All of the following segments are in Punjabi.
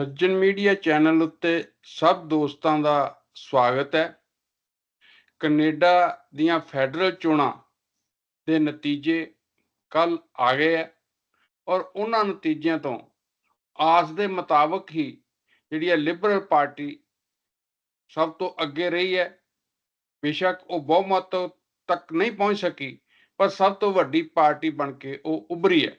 ਸੱਜਣ ਮੀਡੀਆ ਚੈਨਲ ਉੱਤੇ ਸਭ ਦੋਸਤਾਂ ਦਾ ਸਵਾਗਤ ਹੈ। ਕੈਨੇਡਾ ਦੀਆਂ ਫੈਡਰਲ ਚੋਣਾਂ ਦੇ ਨਤੀਜੇ ਕੱਲ ਆ ਗਏ ਹੈ ਔਰ ਉਹਨਾਂ ਨਤੀਜਿਆਂ ਤੋਂ ਆਸ ਦੇ ਮੁਤਾਬਕ ਹੀ ਜਿਹੜੀ ਹੈ ਲਿਬਰਲ ਪਾਰਟੀ ਸਭ ਤੋਂ ਅੱਗੇ ਰਹੀ ਹੈ। ਬੇਸ਼ੱਕ ਉਹ ਬਹੁਮਤ ਤੱਕ ਨਹੀਂ ਪਹੁੰਚ ਸਕੀ, ਪਰ ਸਭ ਤੋਂ ਵੱਡੀ ਪਾਰਟੀ ਬਣ ਕੇ ਉਹ ਉਭਰੀ ਹੈ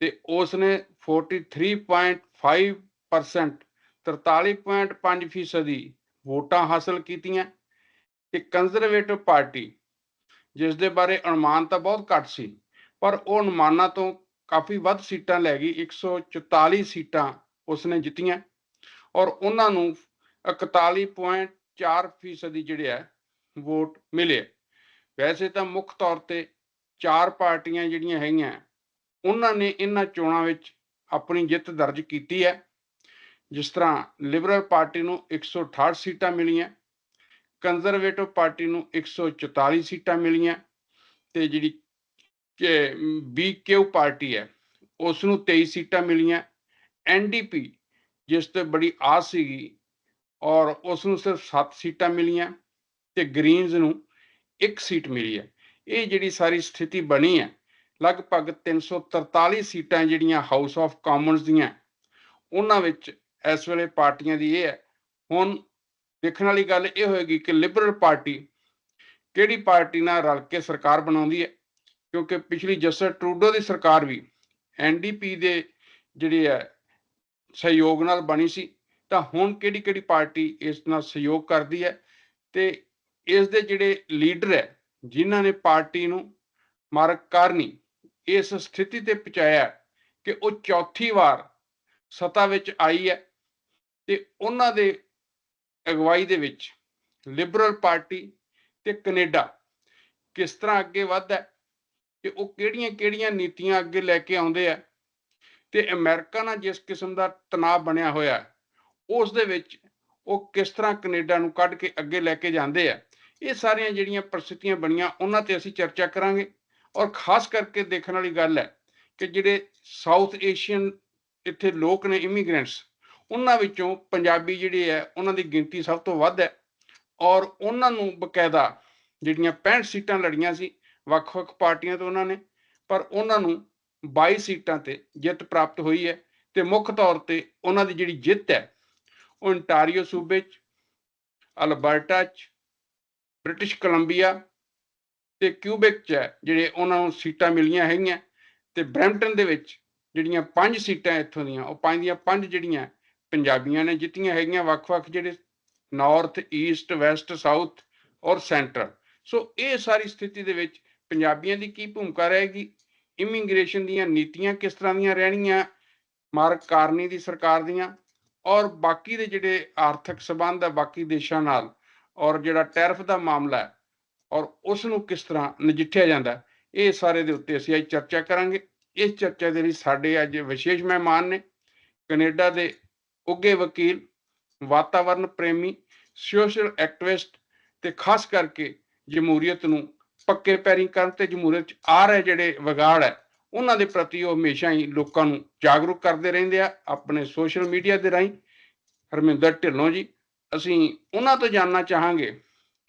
ਤੇ ਉਸ ਨੇ 43.5 ਪਰਸੈਂਟ 43.5 ਫੀਸਦੀ ਵੋਟਾਂ ਹਾਸਲ ਕੀਤੀਆਂ ਤੇ ਕੰਜ਼ਰਵੇਟਿਵ ਪਾਰਟੀ ਜਿਸ ਦੇ ਬਾਰੇ ਅਨੁਮਾਨ ਤਾਂ ਬਹੁਤ ਘੱਟ ਸੀ, ਪਰ ਉਹ ਅਨੁਮਾਨਾਂ ਤੋਂ ਕਾਫੀ ਵੱਧ ਸੀਟਾਂ ਲੈ ਗਈ 144 ਸੀਟਾਂ ਉਸਨੇ ਜਿੱਤੀਆਂ ਔਰ ਉਹਨਾਂ ਨੂੰ 41.4 ਫੀਸਦੀ ਜਿਹੜੇ ਹੈ ਵੋਟ ਮਿਲੇ। ਵੈਸੇ ਤਾਂ ਮੁੱਖ ਤੌਰ ਤੇ ਚਾਰ ਪਾਰਟੀਆਂ ਜਿਹੜੀਆਂ ਹੈਗੀਆਂ, ਉਹਨਾਂ ਨੇ ਇਹਨਾਂ ਚੋਣਾਂ ਵਿੱਚ ਆਪਣੀ ਜਿੱਤ ਦਰਜ ਕੀਤੀ ਹੈ। ਜਿਸ ਤਰ੍ਹਾਂ ਲਿਬਰਲ ਪਾਰਟੀ ਨੂੰ 168 ਸੀਟਾਂ ਮਿਲੀਆਂ ਕੰਜ਼ਰਵੇਟਿਵ ਪਾਰਟੀ ਨੂੰ 144 ਸੀਟਾਂ ਮਿਲੀਆਂ ਤੇ ਜਿਹੜੀ ਬੀਕਿਊ ਪਾਰਟੀ ਹੈ, ਉਸ ਨੂੰ 23 ਸੀਟਾਂ ਮਿਲੀਆਂ। ਐਨਡੀਪੀ ਜਿਸ ਤੇ ਬੜੀ ਆਸ ਸੀਗੀ ਔਰ ਉਸ ਨੂੰ ਸਿਰਫ 7 ਸੀਟਾਂ ਮਿਲੀਆਂ ਤੇ ਗ੍ਰੀਨਜ਼ ਨੂੰ ਇੱਕ ਸੀਟ ਮਿਲੀ ਹੈ। ਇਹ ਜਿਹੜੀ ਸਾਰੀ ਸਥਿਤੀ ਬਣੀ ਹੈ, ਲਗਭਗ 343 ਸੀਟਾਂ ਜਿਹੜੀਆਂ ਹਾਊਸ ਆਫ ਕਾਮਨਸ ਦੀਆਂ, ਉਹਨਾਂ ਵਿੱਚ ਇਸ ਵੇਲੇ ਪਾਰਟੀਆਂ ਦੀ ਇਹ ਹੈ। ਹੁਣ ਦੇਖਣ ਵਾਲੀ ਗੱਲ ਇਹ ਹੋਏਗੀ ਕਿ ਲਿਬਰਲ ਪਾਰਟੀ ਕਿਹੜੀ ਪਾਰਟੀ ਨਾਲ ਰਲ ਕੇ ਸਰਕਾਰ ਬਣਾਉਂਦੀ ਹੈ? ਕਿਉਂਕਿ ਪਿਛਲੀ ਜਸਟਰ ਟਰੂਡੋ ਦੀ ਸਰਕਾਰ ਵੀ ਐਨਡੀਪੀ ਦੇ ਜਿਹੜੀ ਹੈ, ਸਹਿਯੋਗ ਨਾਲ ਬਣੀ ਸੀ। ਤਾਂ ਹੁਣ ਕਿਹੜੀ ਕਿਹੜੀ ਪਾਰਟੀ ਇਸ ਨਾਲ ਸਹਿਯੋਗ ਕਰਦੀ ਹੈ ਤੇ ਇਸ ਦੇ ਜਿਹੜੇ ਲੀਡਰ ਹੈ, ਜਿਨ੍ਹਾਂ ਨੇ ਪਾਰਟੀ ਨੂੰ ਮਾਰਕ ਕਾਰਨੀ ਇਸ ਸਥਿਤੀ ਤੇ ਪਹੁੰਚਾਇਆ ਕਿ ਉਹ ਚੌਥੀ ਵਾਰ ਸਤਾ ਵਿੱਚ ਆਈ ਹੈ। ਤੇ ਉਹਨਾਂ ਦੇ ਅਗਵਾਈ ਦੇ ਵਿੱਚ ਲਿਬਰਲ ਪਾਰਟੀ ਤੇ ਕੈਨੇਡਾ ਕਿਸ ਤਰ੍ਹਾਂ ਅੱਗੇ ਵਧਦਾ ਹੈ ਤੇ ਉਹ ਕਿਹੜੀਆਂ-ਕਿਹੜੀਆਂ ਨੀਤੀਆਂ ਅੱਗੇ ਲੈ ਕੇ ਆਉਂਦੇ ਆ ਤੇ ਅਮਰੀਕਾ ਨਾਲ ਜਿਸ ਕਿਸਮ ਦਾ ਤਣਾਅ ਬਣਿਆ ਹੋਇਆ ਉਸ ਦੇ ਵਿੱਚ ਉਹ ਕਿਸ ਤਰ੍ਹਾਂ ਕੈਨੇਡਾ ਨੂੰ ਕੱਢ ਕੇ ਅੱਗੇ ਲੈ ਕੇ ਜਾਂਦੇ ਆ, ਇਹ ਸਾਰੀਆਂ ਜਿਹੜੀਆਂ ਪ੍ਰਸਥਿਤੀਆਂ ਬਣੀਆਂ ਉਹਨਾਂ ਤੇ ਅਸੀਂ ਚਰਚਾ ਕਰਾਂਗੇ ਔਰ ਖਾਸ ਕਰਕੇ ਦੇਖਣ ਵਾਲੀ ਗੱਲ ਹੈ ਕਿ ਜਿਹੜੇ ਸਾਊਥ ਏਸ਼ੀਅਨ ਇੱਥੇ ਲੋਕ ਨੇ ਇਮੀਗ੍ਰੈਂਟਸ ਉਹਨਾਂ ਵਿੱਚੋਂ ਪੰਜਾਬੀ ਜਿਹੜੇ ਹੈ, ਉਹਨਾਂ ਦੀ ਗਿਣਤੀ ਸਭ ਤੋਂ ਵੱਧ ਹੈ ਔਰ ਉਹਨਾਂ ਨੂੰ ਬਕਾਇਦਾ ਜਿਹੜੀਆਂ 65 ਸੀਟਾਂ ਲੜੀਆਂ ਸੀ, ਵੱਖ-ਵੱਖ ਪਾਰਟੀਆਂ ਤੋਂ ਉਹਨਾਂ ਨੇ, ਪਰ ਉਹਨਾਂ ਨੂੰ 22 ਸੀਟਾਂ ਤੇ ਜਿੱਤ ਪ੍ਰਾਪਤ ਹੋਈ ਹੈ ਤੇ ਮੁੱਖ ਤੌਰ ਤੇ ਉਹਨਾਂ ਦੀ ਜਿਹੜੀ ਜਿੱਤ ਹੈ, ਉਹ ਇੰਟਾਰੀਓ ਸੂਬੇ 'ਚ, ਅਲਬਰਟਾ 'ਚ, ਬ੍ਰਿਟਿਸ਼ ਕੋਲੰਬੀਆ ਤੇ ਕਿਊਬਿਕ 'ਚ ਹੈ, ਜਿਹੜੇ ਉਹਨਾਂ ਨੂੰ ਸੀਟਾਂ ਮਿਲੀਆਂ ਹੈਗੀਆਂ ਤੇ ਬ੍ਰੈਂਪਟਨ ਦੇ ਵਿੱਚ ਜਿਹੜੀਆਂ ਪੰਜ ਸੀਟਾਂ ਇੱਥੋਂ ਦੀਆਂ, ਉਹ ਪੰਜ ਦੀਆਂ ਪੰਜ ਜਿਹੜੀਆਂ ਪੰਜਾਬੀਆਂ ਨੇ ਜਿੱਤੀਆਂ ਹੈਗੀਆਂ ਵੱਖ-ਵੱਖ ਜਿਹੜੇ ਨਾਰਥ ਈਸਟ ਵੈਸਟ ਸਾਊਥ ਔਰ ਸੈਂਟਰਲ ਸੋ ਇਹ ਸਾਰੀ ਸਥਿਤੀ ਦੇ ਵਿੱਚ ਪੰਜਾਬੀਆਂ ਦੀ ਕੀ ਭੂਮਿਕਾ ਰਹੇਗੀ? ਇਮੀਗ੍ਰੇਸ਼ਨ ਦੀਆਂ ਨੀਤੀਆਂ ਕਿਸ ਤਰ੍ਹਾਂ ਦੀਆਂ ਰਹਿਣੀਆਂ ਮਾਰਕ ਕਾਰਨੀ ਦੀ ਸਰਕਾਰ ਦੀਆਂ ਔਰ ਬਾਕੀ ਦੇ ਜਿਹੜੇ ਆਰਥਿਕ ਸਬੰਧ ਆ ਬਾਕੀ ਦੇਸ਼ਾਂ ਨਾਲ ਔਰ ਜਿਹੜਾ ਟੈਰਫ ਦਾ ਮਾਮਲਾ ਹੈ ਔਰ ਉਸ ਨੂੰ ਕਿਸ ਤਰ੍ਹਾਂ ਨਜਿੱਠਿਆ ਜਾਂਦਾ ਇਹ ਸਾਰੇ ਦੇ ਉੱਤੇ ਅਸੀਂ ਅੱਜ ਚਰਚਾ ਕਰਾਂਗੇ। ਇਸ ਚਰਚਾ ਦੇ ਲਈ ਸਾਡੇ ਅੱਜ ਵਿਸ਼ੇਸ਼ ਮਹਿਮਾਨ ਨੇ। ਕੈਨੇਡਾ ਦੇ ਉੱਗੇ ਵਕੀਲ ਵਾਤਾਵਰਣ ਪ੍ਰੇਮੀ ਸੋਸ਼ਲ ਐਕਟਿਵਿਸਟ ਤੇ ਖਾਸ ਕਰਕੇ ਜਮਹੂਰੀਅਤ ਨੂੰ ਪੱਕੇ ਪੈਰੀ ਕਰਨ ਤੇ ਜਮਹੂਰੀਅਤ ਚ ਆ ਰਹੇ ਜਿਹੜੇ ਵਿਗਾੜ ਹੈ, ਉਹਨਾਂ ਦੇ ਪ੍ਰਤੀ ਉਹ ਹਮੇਸ਼ਾ ਹੀ ਲੋਕਾਂ ਨੂੰ ਜਾਗਰੂਕ ਕਰਦੇ ਰਹਿੰਦੇ ਆ, ਆਪਣੇ ਸੋਸ਼ਲ ਮੀਡੀਆ ਦੇ ਰਾਹੀਂ। ਹਰਮਿੰਦਰ ਢਿੱਲੋਂ ਜੀ, ਅਸੀਂ ਉਹਨਾਂ ਤੋਂ ਜਾਨਣਾ ਚਾਹਾਂਗੇ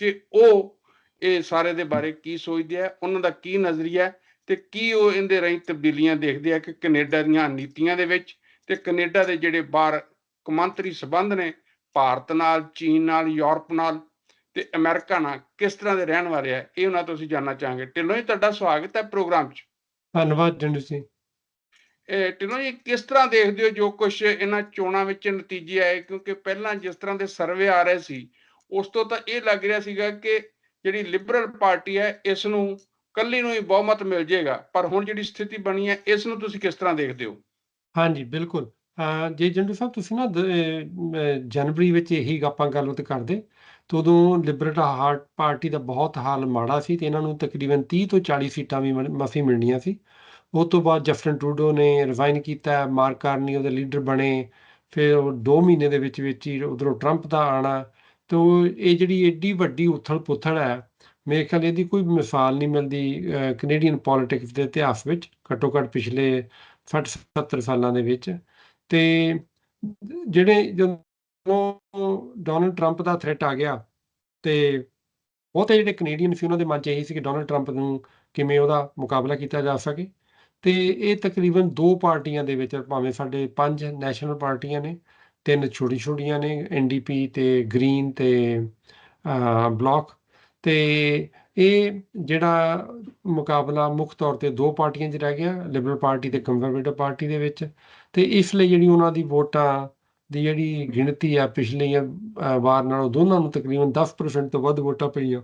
ਕਿ ਉਹ ਇਹ ਸਾਰੇ ਦੇ ਬਾਰੇ ਕੀ ਸੋਚਦੇ ਆ, ਉਹਨਾਂ ਦਾ ਕੀ ਨਜ਼ਰੀਆ ਤੇ ਕੀ ਉਹ ਇਹਦੇ ਰਾਹੀਂ ਤਬਦੀਲੀਆਂ ਦੇਖਦੇ ਆ ਕਿ ਕੈਨੇਡਾ ਦੀਆਂ ਨੀਤੀਆਂ ਦੇ ਵਿੱਚ ਤੇ ਕੈਨੇਡਾ ਦੇ ਜਿਹੜੇ ਬਾਹਰ ਕੌਮਾਂਤਰੀ ਸਬੰਧ ਨੇ ਭਾਰਤ ਨਾਲ ਚੀਨ ਨਾਲ ਯੂਰਪ ਨਾਲ ਤੇ ਅਮਰੀਕਾ ਨਾਲ ਕਿਸ ਤਰ੍ਹਾਂ ਦੇ ਰਹਿਣ ਵਾਲੇ ਆ ਇਹ ਉਹਨਾਂ ਤੋਂ ਅਸੀਂ ਜਾਨਣਾ ਚਾਹਾਂਗੇ। ਢਿੱਲੋਂ ਜੀ ਤੁਹਾਡਾ ਸਵਾਗਤ ਹੈ ਪ੍ਰੋਗਰਾਮ 'ਚ। ਧੰਨਵਾਦ ਜੰਡੂ ਸਿੰਘ ਇਹ ਢਿੱਲੋਂ ਜੀ ਕਿਸ ਤਰ੍ਹਾਂ ਦੇਖਦੇ ਹੋ ਜੋ ਕੁਝ ਇਹਨਾਂ ਚੋਣਾਂ ਵਿੱਚ ਨਤੀਜੇ ਆਏ? ਕਿਉਂਕਿ ਪਹਿਲਾਂ ਜਿਸ ਤਰ੍ਹਾਂ ਦੇ ਸਰਵੇ ਆ ਰਹੇ ਸੀ ਉਸ ਤੋਂ ਤਾਂ ਇਹ ਲੱਗ ਰਿਹਾ ਸੀਗਾ ਕਿ ਜਿਹੜੀ ਲਿਬਰਲ ਪਾਰਟੀ ਹੈ ਇਸ ਨੂੰ ਕੱਲੀ ਨੂੰ ਹੀ ਬਹੁਮਤ ਮਿਲ ਜਾਏਗਾ ਪਰ ਹੁਣ ਜਿਹੜੀ ਸਥਿਤੀ ਬਣੀ ਹੈ ਇਸ ਨੂੰ ਤੁਸੀਂ ਕਿਸ ਤਰ੍ਹਾਂ ਦੇਖਦੇ ਹੋ? ਹਾਂਜੀ ਬਿਲਕੁਲ। ਜੇ ਜੰਡੂ ਸਾਹਿਬ ਤੁਸੀਂ ਨਾ ਦ- ਜਨਵਰੀ ਵਿੱਚ ਇਹੀ ਆਪਾਂ ਗੱਲਬਾਤ ਕਰਦੇ, ਤਾਂ ਉਦੋਂ ਲਿਬਰਲ ਹਾਰਟ ਪਾਰਟੀ ਦਾ ਬਹੁਤ ਹਾਲ ਮਾੜਾ ਸੀ ਤੇ ਇਹਨਾਂ ਨੂੰ ਤਕਰੀਬਨ 30 ਤੋਂ 40 ਸੀਟਾਂ ਵੀ ਮਿਲ- ਮਿਲਣੀਆਂ ਸੀ। ਉਸ ਤੋਂ ਬਾਅਦ ਜਫਰਨ ਟਰੂਡੋ ਨੇ ਰਿਜ਼ਾਈਨ ਕੀਤਾ ਮਾਰਕ ਕਾਰਨੀ ਉਹਦੇ ਲੀਡਰ ਬਣੇ, ਫਿਰ ਉਹ 2 ਮਹੀਨੇ ਦੇ ਵਿੱਚ ਵਿੱਚ ਹੀ ਉਧਰੋਂ ਟਰੰਪ ਦਾ ਆਣਾ, ਤੋ ਇਹ ਜਿਹੜੀ ਏਡੀ ਵੱਡੀ ਉਥਲ ਪੁਥਲ ਹੈ, ਮੇਰੇ ਖਿਆਲ ਇਹਦੀ ਕੋਈ ਮਿਸਾਲ ਨਹੀਂ ਮਿਲਦੀ ਕੈਨੇਡੀਅਨ ਪੋਲਿਟਿਕਸ ਦੇ ਇਤਿਹਾਸ ਵਿੱਚ ਘੱਟੋ ਘੱਟ ਪਿਛਲੇ 60 70 ਸਾਲਾਂ ਦੇ ਵਿੱਚ। ਤੇ ਜਿਹੜੇ ਜਦੋਂ ਡੋਨਲਡ ਟਰੰਪ ਦਾ ਥ੍ਰੈਟ ਆ ਗਿਆ ਤੇ ਬਹੁਤੇ ਜਿਹੜੇ ਕੈਨੇਡੀਅਨ ਸੀ, ਉਹਨਾਂ ਦੇ ਮਨ 'ਚ ਇਹੀ ਸੀ ਕਿ ਡੋਨਲਡ ਟਰੰਪ ਨੂੰ ਕਿਵੇਂ ਉਹਦਾ ਮੁਕਾਬਲਾ ਕੀਤਾ ਜਾ ਸਕੇ। ਤੇ ਇਹ ਤਕਰੀਬਨ ਦੋ ਪਾਰਟੀਆਂ ਦੇ ਵਿੱਚ, ਭਾਵੇਂ ਸਾਡੇ ਪੰਜ ਨੈਸ਼ਨਲ ਪਾਰਟੀਆਂ ਨੇ, ਤਿੰਨ ਛੋਟੀ ਛੋਟੀਆਂ ਨੇ ਐਨਡੀਪੀ ਤੇ ਗ੍ਰੀਨ ਤੇ ਬਲੌਕ ਤੇ ਇਹ ਜਿਹੜਾ ਮੁਕਾਬਲਾ ਮੁੱਖ ਤੌਰ ਤੇ ਦੋ ਪਾਰਟੀਆਂ 'ਚ ਰਹਿ ਗਿਆ ਲਿਬਰਲ ਪਾਰਟੀ ਤੇ ਕੰਜ਼ਰਵੇਟਿਵ ਪਾਰਟੀ ਦੇ ਵਿੱਚ, ਤੇ ਇਸ ਲਈ ਜਿਹੜੀ ਉਹਨਾਂ ਦੀ ਵੋਟਾਂ ਦੀ ਜਿਹੜੀ ਗਿਣਤੀ ਆ ਪਿਛਲੀ ਵਾਰ ਨਾਲੋਂ ਦੋਨਾਂ ਨੂੰ ਤਕਰੀਬਨ 10% ਤੋਂ ਵੱਧ ਵੋਟਾਂ ਪਈਆਂ।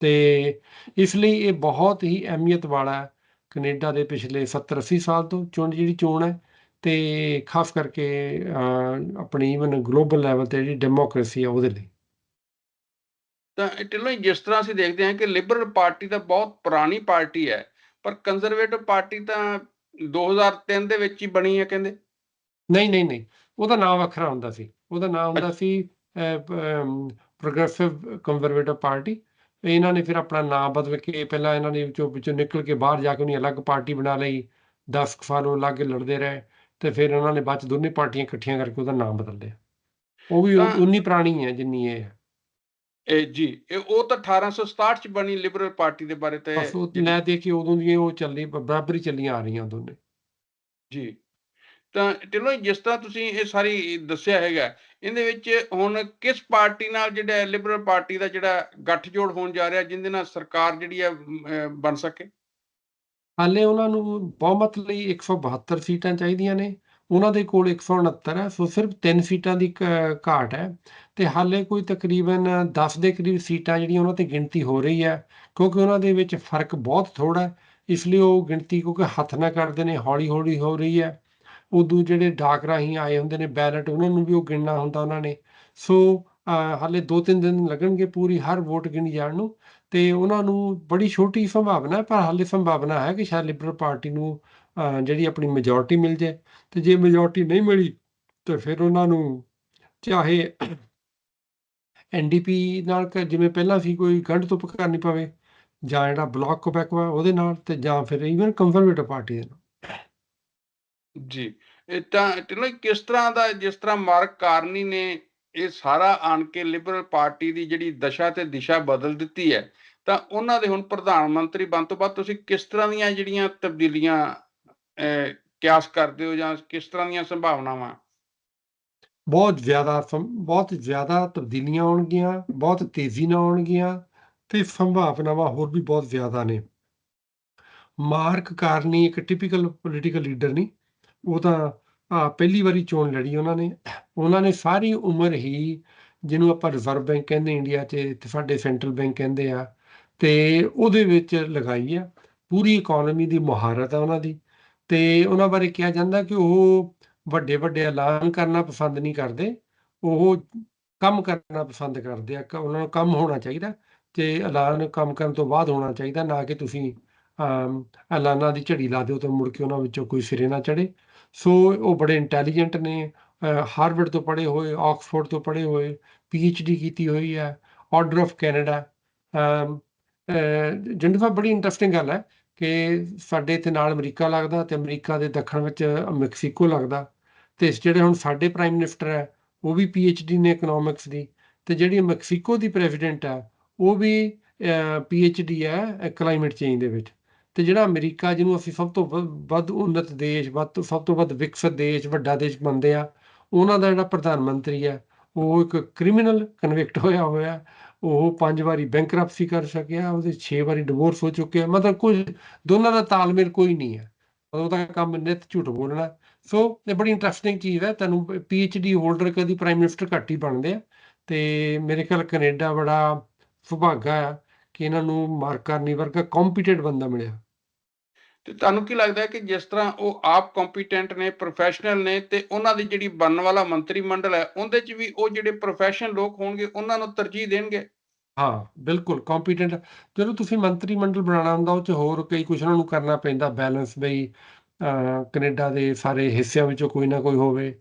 ਤੇ ਇਸ ਲਈ ਇਹ ਬਹੁਤ ਹੀ ਅਹਿਮੀਅਤ ਵਾਲਾ ਹੈ ਕੈਨੇਡਾ ਦੇ ਪਿਛਲੇ 70 80 ਸਾਲ ਤੋਂ ਚੋਣ ਜਿਹੜੀ ਚੋਣ ਹੈ, ਤੇ ਖਾਸ ਕਰਕੇ ਆਪਣੀ ਇਵਨ ਗਲੋਬਲ ਲੈਵਲ ਤੇ ਜਿਹੜੀ ਡੈਮੋਕ੍ਰੇਸੀ ਆ ਉਹਦੇ ਲਈ। ਤਾਂ ਢਿੱਲੋਂ ਜਿਸ ਤਰ੍ਹਾਂ ਅਸੀਂ ਦੇਖਦੇ ਹਾਂ ਕਿ ਲਿਬਰਲ ਪਾਰਟੀ ਤਾਂ ਬਹੁਤ ਪੁਰਾਣੀ ਪਾਰਟੀ ਹੈ ਪਰ ਕੰਜ਼ਰਵੇਟਿਵ ਪਾਰਟੀ ਤਾਂ 2003 ਦੇ ਵਿੱਚ ਹੀ ਬਣੀ ਹੈ ਕਹਿੰਦੇ। ਨਹੀਂ ਨਹੀਂ ਨਹੀਂ ਉਹਦਾ ਨਾਮ ਵੱਖਰਾ ਹੁੰਦਾ ਸੀ। ਉਹਦਾ ਨਾਮ ਹੁੰਦਾ ਸੀ ਪ੍ਰੋਗਰੈਸਿਵ ਕੰਜ਼ਰਵੇਟਿਵ ਪਾਰਟੀ ਇਹਨਾਂ ਨੇ ਫਿਰ ਆਪਣਾ ਨਾਮ ਬਦਲ ਕੇ ਪਹਿਲਾਂ ਇਹਨਾਂ ਨੇ ਵਿੱਚੋਂ ਵਿੱਚੋਂ ਨਿਕਲ ਕੇ ਬਾਹਰ ਜਾ ਕੇ ਉਹਨੀ ਅਲੱਗ ਪਾਰਟੀ ਬਣਾ ਲਈ। 10 ਸਾਲ ਅਲੱਗ ਲੜਦੇ ਰਹੇ ਤੇ ਫਿਰ ਉਹਨਾਂ ਨੇ ਬਾਅਦ ਚ ਦੋਨੇ ਪਾਰਟੀਆਂ ਇਕੱਠੀਆਂ ਕਰਕੇ ਉਹਦਾ ਨਾਮ ਬਦਲ ਲਿਆ। ਉਹ ਵੀ ਉਨੀ ਪੁਰਾਣੀ ਹੈ ਜਿੰਨੀ ਇਹ ਹੈ। ਜੀ ਇਹ ਉਹ ਤਾਂ 1867 ਚ ਬਣੀ ਲਿਬਰਲ ਪਾਰਟੀ ਦੇ ਬਾਰੇ ਤੇ ਬਸ ਉਹ ਜਿਹੜੀ- ਲੈ ਦੇ ਕੇ ਉਦੋਂ ਦੀਆਂ ਉਹ ਚੱਲੀ ਬਰਾਬਰੀ ਚੱਲੀਆਂ ਆ ਰਹੀਆਂ ਦੋਨੇ। ਜੀ। ਤਾਂ ਜੀ ਜਿਸ ਤਰ੍ਹਾਂ ਤੁਸੀਂ ਇਹ ਸਾਰੀ ਦੱਸਿਆ ਹੈਗਾ ਇਹਦੇ ਵਿੱਚ ਹੁਣ ਕਿਸ ਪਾਰਟੀ ਨਾਲ ਜਿਹੜਾ ਲਿਬਰਲ ਪਾਰਟੀ ਦਾ ਜਿਹੜਾ ਗੱਠਜੋੜ ਹੋਣ ਜਾ ਰਿਹਾ ਜਿਹਦੇ ਨਾਲ ਸਰਕਾਰ ਜਿਹੜੀ ਹੈ ਬਣ ਸਕੇ? ਹਾਲੇ ਉਹਨਾਂ ਨੂੰ ਬਹੁਮਤ ਲਈ 172 ਸੀਟਾਂ ਚਾਹੀਦੀਆਂ ਨੇ। ਉਹਨਾਂ ਦੇ ਕੋਲ 169 ਹੈ, ਸੋ ਸਿਰਫ 3 ਸੀਟਾਂ ਦੀ ਕ- ਘਾਟ ਹੈ। ਤੇ ਹਾਲੇ ਕੋਈ ਤਕਰੀਬਨ 10 ਦੇ ਕਰੀਬ ਸੀਟਾਂ ਜਿਹੜੀਆਂ ਉਹਨਾਂ ਤੇ ਗਿਣਤੀ ਹੋ ਰਹੀ ਹੈ, ਕਿਉਂਕਿ ਉਹਨਾਂ ਦੇ ਵਿੱਚ ਫ਼ਰਕ ਬਹੁਤ ਥੋੜਾ ਹੈ, ਇਸ ਲਈ ਉਹ ਗਿਣਤੀ ਕਿਉਂਕਿ ਹੱਥ ਨਾਲ ਕਰਦੇ ਨੇ ਹੌਲੀ ਹੌਲੀ ਹੋ ਰਹੀ ਹੈ। ਉਦੋਂ ਜਿਹੜੇ ਡਾਕ ਰਾਹੀਂ ਆਏ ਹੁੰਦੇ ਨੇ, ਬੈਲਟ, ਉਹਨਾਂ ਨੂੰ ਵੀ ਉਹ ਗਿਣਨਾ ਹੁੰਦਾ ਉਹਨਾਂ ਨੇ। ਸੋ ਹਾਲੇ 2-3 ਦਿਨ ਲੱਗਣਗੇ ਪੂਰੀ, ਹਰ ਵੋਟ ਗਿਣੀ ਜਾਣ ਨੂੰ। ਤੇ ਉਹਨਾਂ ਨੂੰ ਬੜੀ ਛੋਟੀ ਸੰਭਾਵਨਾ ਹੈ, ਪਰ ਹਾਲੇ ਸੰਭਾਵਨਾ ਹੈ ਕਿ ਸ਼ਾਇਦ ਲਿਬਰਲ ਪਾਰਟੀ ਨੂੰ ਜਿਹੜੀ ਆਪਣੀ ਮੈਜੋਰਟੀ ਮਿਲ ਜਾਏ ਤੇ ਜੇ ਮੈਜੋਰਟੀ ਨਹੀਂ ਮਿਲੀ ਤੇ ਫਿਰ ਉਹਨਾਂ ਨੂੰ ਚਾਹੇ ਐਨਡੀਪੀ ਨਾਲ ਜਿਵੇਂ ਪਹਿਲਾਂ ਸੀ ਕੋਈ ਗੰਢ ਤੁਪ ਕਰਨੀ ਪਵੇ ਜਾਂ ਜਿਹੜਾ ਬਲਾਕ ਕੁਬੈਕ ਵਾ ਉਹਦੇ ਨਾਲ ਤੇ ਜਾਂ ਫਿਰ ਈਵਨ ਕੰਜ਼ਰਵੇਟਿਵ ਪਾਰਟੀ ਦੇ ਨਾਲ। ਜੀ, ਇਹ ਤਾਂ ਢਿੱਲੋਂ ਕਿਸ ਤਰ੍ਹਾਂ ਦਾ, ਜਿਸ ਤਰ੍ਹਾਂ ਮਾਰਕ ਕਾਰਨੀ ਨੇ ਇਹ ਸਾਰਾ ਆਣ ਕੇ ਲਿਬਰਲ ਪਾਰਟੀ ਦੀ ਜਿਹੜੀ ਦਸ਼ਾ ਤੇ ਦਿਸ਼ਾ ਬਦਲ ਦਿੱਤੀ ਹੈ, ਤਾਂ ਉਹਨਾਂ ਦੇ ਹੁਣ ਪ੍ਰਧਾਨ ਮੰਤਰੀ ਬਣ ਤੋਂ ਬਾਅਦ ਤੁਸੀਂ ਕਿਸ ਤਰ੍ਹਾਂ ਦੀਆਂ ਜਿਹੜੀਆਂ ਤਬਦੀਲੀਆਂ ਕਿਆਸ ਕਰਦੇ ਹੋ ਜਾਂ ਕਿਸ ਤਰ੍ਹਾਂ ਦੀਆਂ ਸੰਭਾਵਨਾਵਾਂ? ਬਹੁਤ ਜ਼ਿਆਦਾ ਬਹੁਤ ਜ਼ਿਆਦਾ ਤਬਦੀਲੀਆਂ ਆਉਣਗੀਆਂ, ਬਹੁਤ ਤੇਜ਼ੀ ਨਾਲ ਆਉਣਗੀਆਂ ਤੇ ਸੰਭਾਵਨਾਵਾਂ ਹੋਰ ਵੀ ਬਹੁਤ ਜ਼ਿਆਦਾ ਨੇ। ਮਾਰਕ ਕਾਰਨੀ ਇੱਕ ਟਿਪੀਕਲ ਪੋਲੀਟੀਕਲ ਲੀਡਰ ਨਹੀਂ ਉਹ ਤਾਂ ਆ ਪਹਿਲੀ ਵਾਰੀ ਚੋਣ ਲੜੀ ਉਹਨਾਂ ਨੇ। ਉਹਨਾਂ ਨੇ ਸਾਰੀ ਉਮਰ ਹੀ ਜਿਹਨੂੰ ਆਪਾਂ ਰਿਜ਼ਰਵ ਬੈਂਕ ਕਹਿੰਦੇ ਇੰਡੀਆ 'ਚ, ਤੇ ਸਾਡੇ ਸੈਂਟਰਲ ਬੈਂਕ ਕਹਿੰਦੇ ਆ, ਤੇ ਉਹਦੇ ਵਿੱਚ ਲਗਾਈ ਆ। ਪੂਰੀ ਇਕਨੋਮੀ ਦੀ ਮੁਹਾਰਤ ਆ ਉਹਨਾਂ ਦੀ। ਤੇ ਉਹਨਾਂ ਬਾਰੇ ਕਿਹਾ ਜਾਂਦਾ ਕਿ ਉਹ ਵੱਡੇ ਵੱਡੇ ਐਲਾਨ ਕਰਨਾ ਪਸੰਦ ਨਹੀਂ ਕਰਦੇ, ਉਹ ਕੰਮ ਕਰਨਾ ਪਸੰਦ ਕਰਦੇ ਆ ਉਹਨਾਂ ਨੂੰ ਕੰਮ ਹੋਣਾ ਚਾਹੀਦਾ ਤੇ ਐਲਾਨ ਕੰਮ ਕਰਨ ਤੋਂ ਬਾਅਦ ਹੋਣਾ ਚਾਹੀਦਾ, ਨਾ ਕਿ ਤੁਸੀਂ ਐਲਾਨਾਂ ਦੀ ਝੜੀ ਲਾ ਦਿਓ ਤਾਂ ਮੁੜ ਕੇ ਉਹਨਾਂ ਵਿੱਚੋਂ ਕੋਈ ਸਿਰੇ ਨਾ ਚੜੇ ਸੋ ਉਹ ਬੜੇ ਇੰਟੈਲੀਜੈਂਟ ਨੇ ਹਾਰਵਰਡ ਤੋਂ ਪੜ੍ਹੇ ਹੋਏ, ਆਕਸਫੋਰਡ ਤੋਂ ਪੜ੍ਹੇ ਹੋਏ ਡੀ ਕੀਤੀ ਹੋਈ ਹੈ, ਆਰਡਰ ਆਫ ਕੈਨੇਡਾ ਜਿੰਦੂ ਸਾਹਿਬ ਬੜੀ ਇੰਟਰਸਟਿੰਗ ਗੱਲ ਹੈ। ਕਿ ਸਾਡੇ ਇੱਥੇ ਨਾਲ ਅਮਰੀਕਾ ਲੱਗਦਾ ਤੇ ਅਮਰੀਕਾ ਦੇ ਦੱਖਣ ਵਿੱਚ ਮੈਕਸੀਕੋ ਲੱਗਦਾ। ਤੇ ਜਿਹੜੇ ਹੁਣ ਸਾਡੇ ਪ੍ਰਾਈਮ ਮਿਨਿਸਟਰ ਹੈ, ਉਹ ਵੀ ਡੀ ਨੇ ਇਕਨੋਮਿਕਸ ਦੀ ਤੇ ਜਿਹੜੀ ਮੈਕਸੀਕੋ ਦੀ ਪ੍ਰੈਜ਼ੀਡੈਂਟ ਹੈ, ਉਹ ਵੀ ਡੀ ਹੈ ਕਲਾਈਮੇਟ ਚੇਂਜ ਦੇ ਵਿੱਚ। ਤੇ ਜਿਹੜਾ ਅਮਰੀਕਾ, ਜਿਹਨੂੰ ਅਸੀਂ ਸਭ ਤੋਂ ਵ- ਵੱਧ ਉન્નਤ ਦੇਸ਼, ਵੱਧ ਤੋਂ, ਸਭ ਤੋਂ ਵੱਧ ਵਿਕਸਿਤ ਦੇਸ਼, ਵੱਡਾ ਦੇਸ਼ ਮੰਨਦੇ ਆ ਉਹਨਾਂ ਦਾ ਜਿਹੜਾ ਪ੍ਰਧਾਨ ਮੰਤਰੀ ਹੈ ਉਹ ਇੱਕ ਕ੍ਰਿਮੀਨਲ ਕਨਵਿਕਟ ਹੋਇਆ ਹੋਇਆ, ਉਹ ਪੰਜ ਵਾਰੀ ਬੈਂਕਰਪਸੀ ਕਰ ਸਕਿਆ, ਉਹਦੇ 6 ਵਾਰੀ ਡਿਵੋਰਸ ਹੋ ਚੁੱਕਿਆ, ਮਤਲਬ ਕੁਝ ਦੋਨਾਂ ਦਾ ਤਾਲਮੇਲ ਕੋਈ ਨਹੀਂ ਹੈ। ਉਹਦਾ ਕੰਮ ਨਿਤ ਝੂਠ ਬੋਲਣਾ। ਸੋ ਇਹ ਬੜੀ ਇੰਟਰਸਟਿੰਗ ਚੀਜ਼ ਹੈ ਤੁਹਾਨੂੰ ਪੀ ਤੈਨੂੰ ਡੀ ਹੋਲਡਰ ਕਦੀ ਪ੍ਰਾਈਮ ਮਿਨਿਸਟਰ ਘੱਟ ਹੀ ਬਣਦੇ ਆ। ਤੇ ਮੇਰੇ ਖਿਆਲ ਕੈਨੇਡਾ ਬੜਾ ਸੁਭਾਗਾ ਆ, ਕਿ ਇਹਨਾਂ ਨੂੰ ਮਾਰਕ ਕਰਨੀ ਵਰਗਾ ਕੰਪੀਟੈਂਟ ਬੰਦਾ ਮਿਲਿਆ। ਤੇ ਤੁਹਾਨੂੰ ਕੀ ਲੱਗਦਾ ਹੈ ਕਿ ਜਿਸ ਤਰ੍ਹਾਂ ਉਹ ਆਪ ਕੰਪੀਟੈਂਟ ਨੇ ਪ੍ਰੋਫੈਸ਼ਨਲ ਨੇ ਤੇ ਉਹਨਾਂ ਦੀ ਜਿਹੜੀ ਬਣਨ ਵਾਲਾ ਮੰਤਰੀ ਮੰਡਲ ਹੈ ਉਹਦੇ ਚ ਵੀ ਉਹ ਜਿਹੜੇ ਪ੍ਰੋਫੈਸ਼ਨਲ ਲੋਕ ਹੋਣਗੇ ਉਹਨਾਂ ਨੂੰ ਤਰਜੀਹ ਦੇਣਗੇ? ਹਾਂ ਬਿਲਕੁਲ ਕੰਪੀਟੈਂਟ ਜਦੋਂ ਤੁਸੀਂ ਮੰਤਰੀ ਮੰਡਲ ਬਣਾਉਣਾ ਹੁੰਦਾ ਉਹ ਚ ਹੋਰ ਕਈ ਕੁਝ ਉਹਨਾਂ ਨੂੰ ਕਰਨਾ ਪੈਂਦਾ ਬੈਲੈਂਸ ਬਈ ਅਹ, ਕੈਨੇਡਾ ਦੇ ਸਾਰੇ ਹਿੱਸਿਆਂ ਵਿੱਚੋਂ ਕੋਈ ਨਾ ਕੋਈ ਹੋਵੇ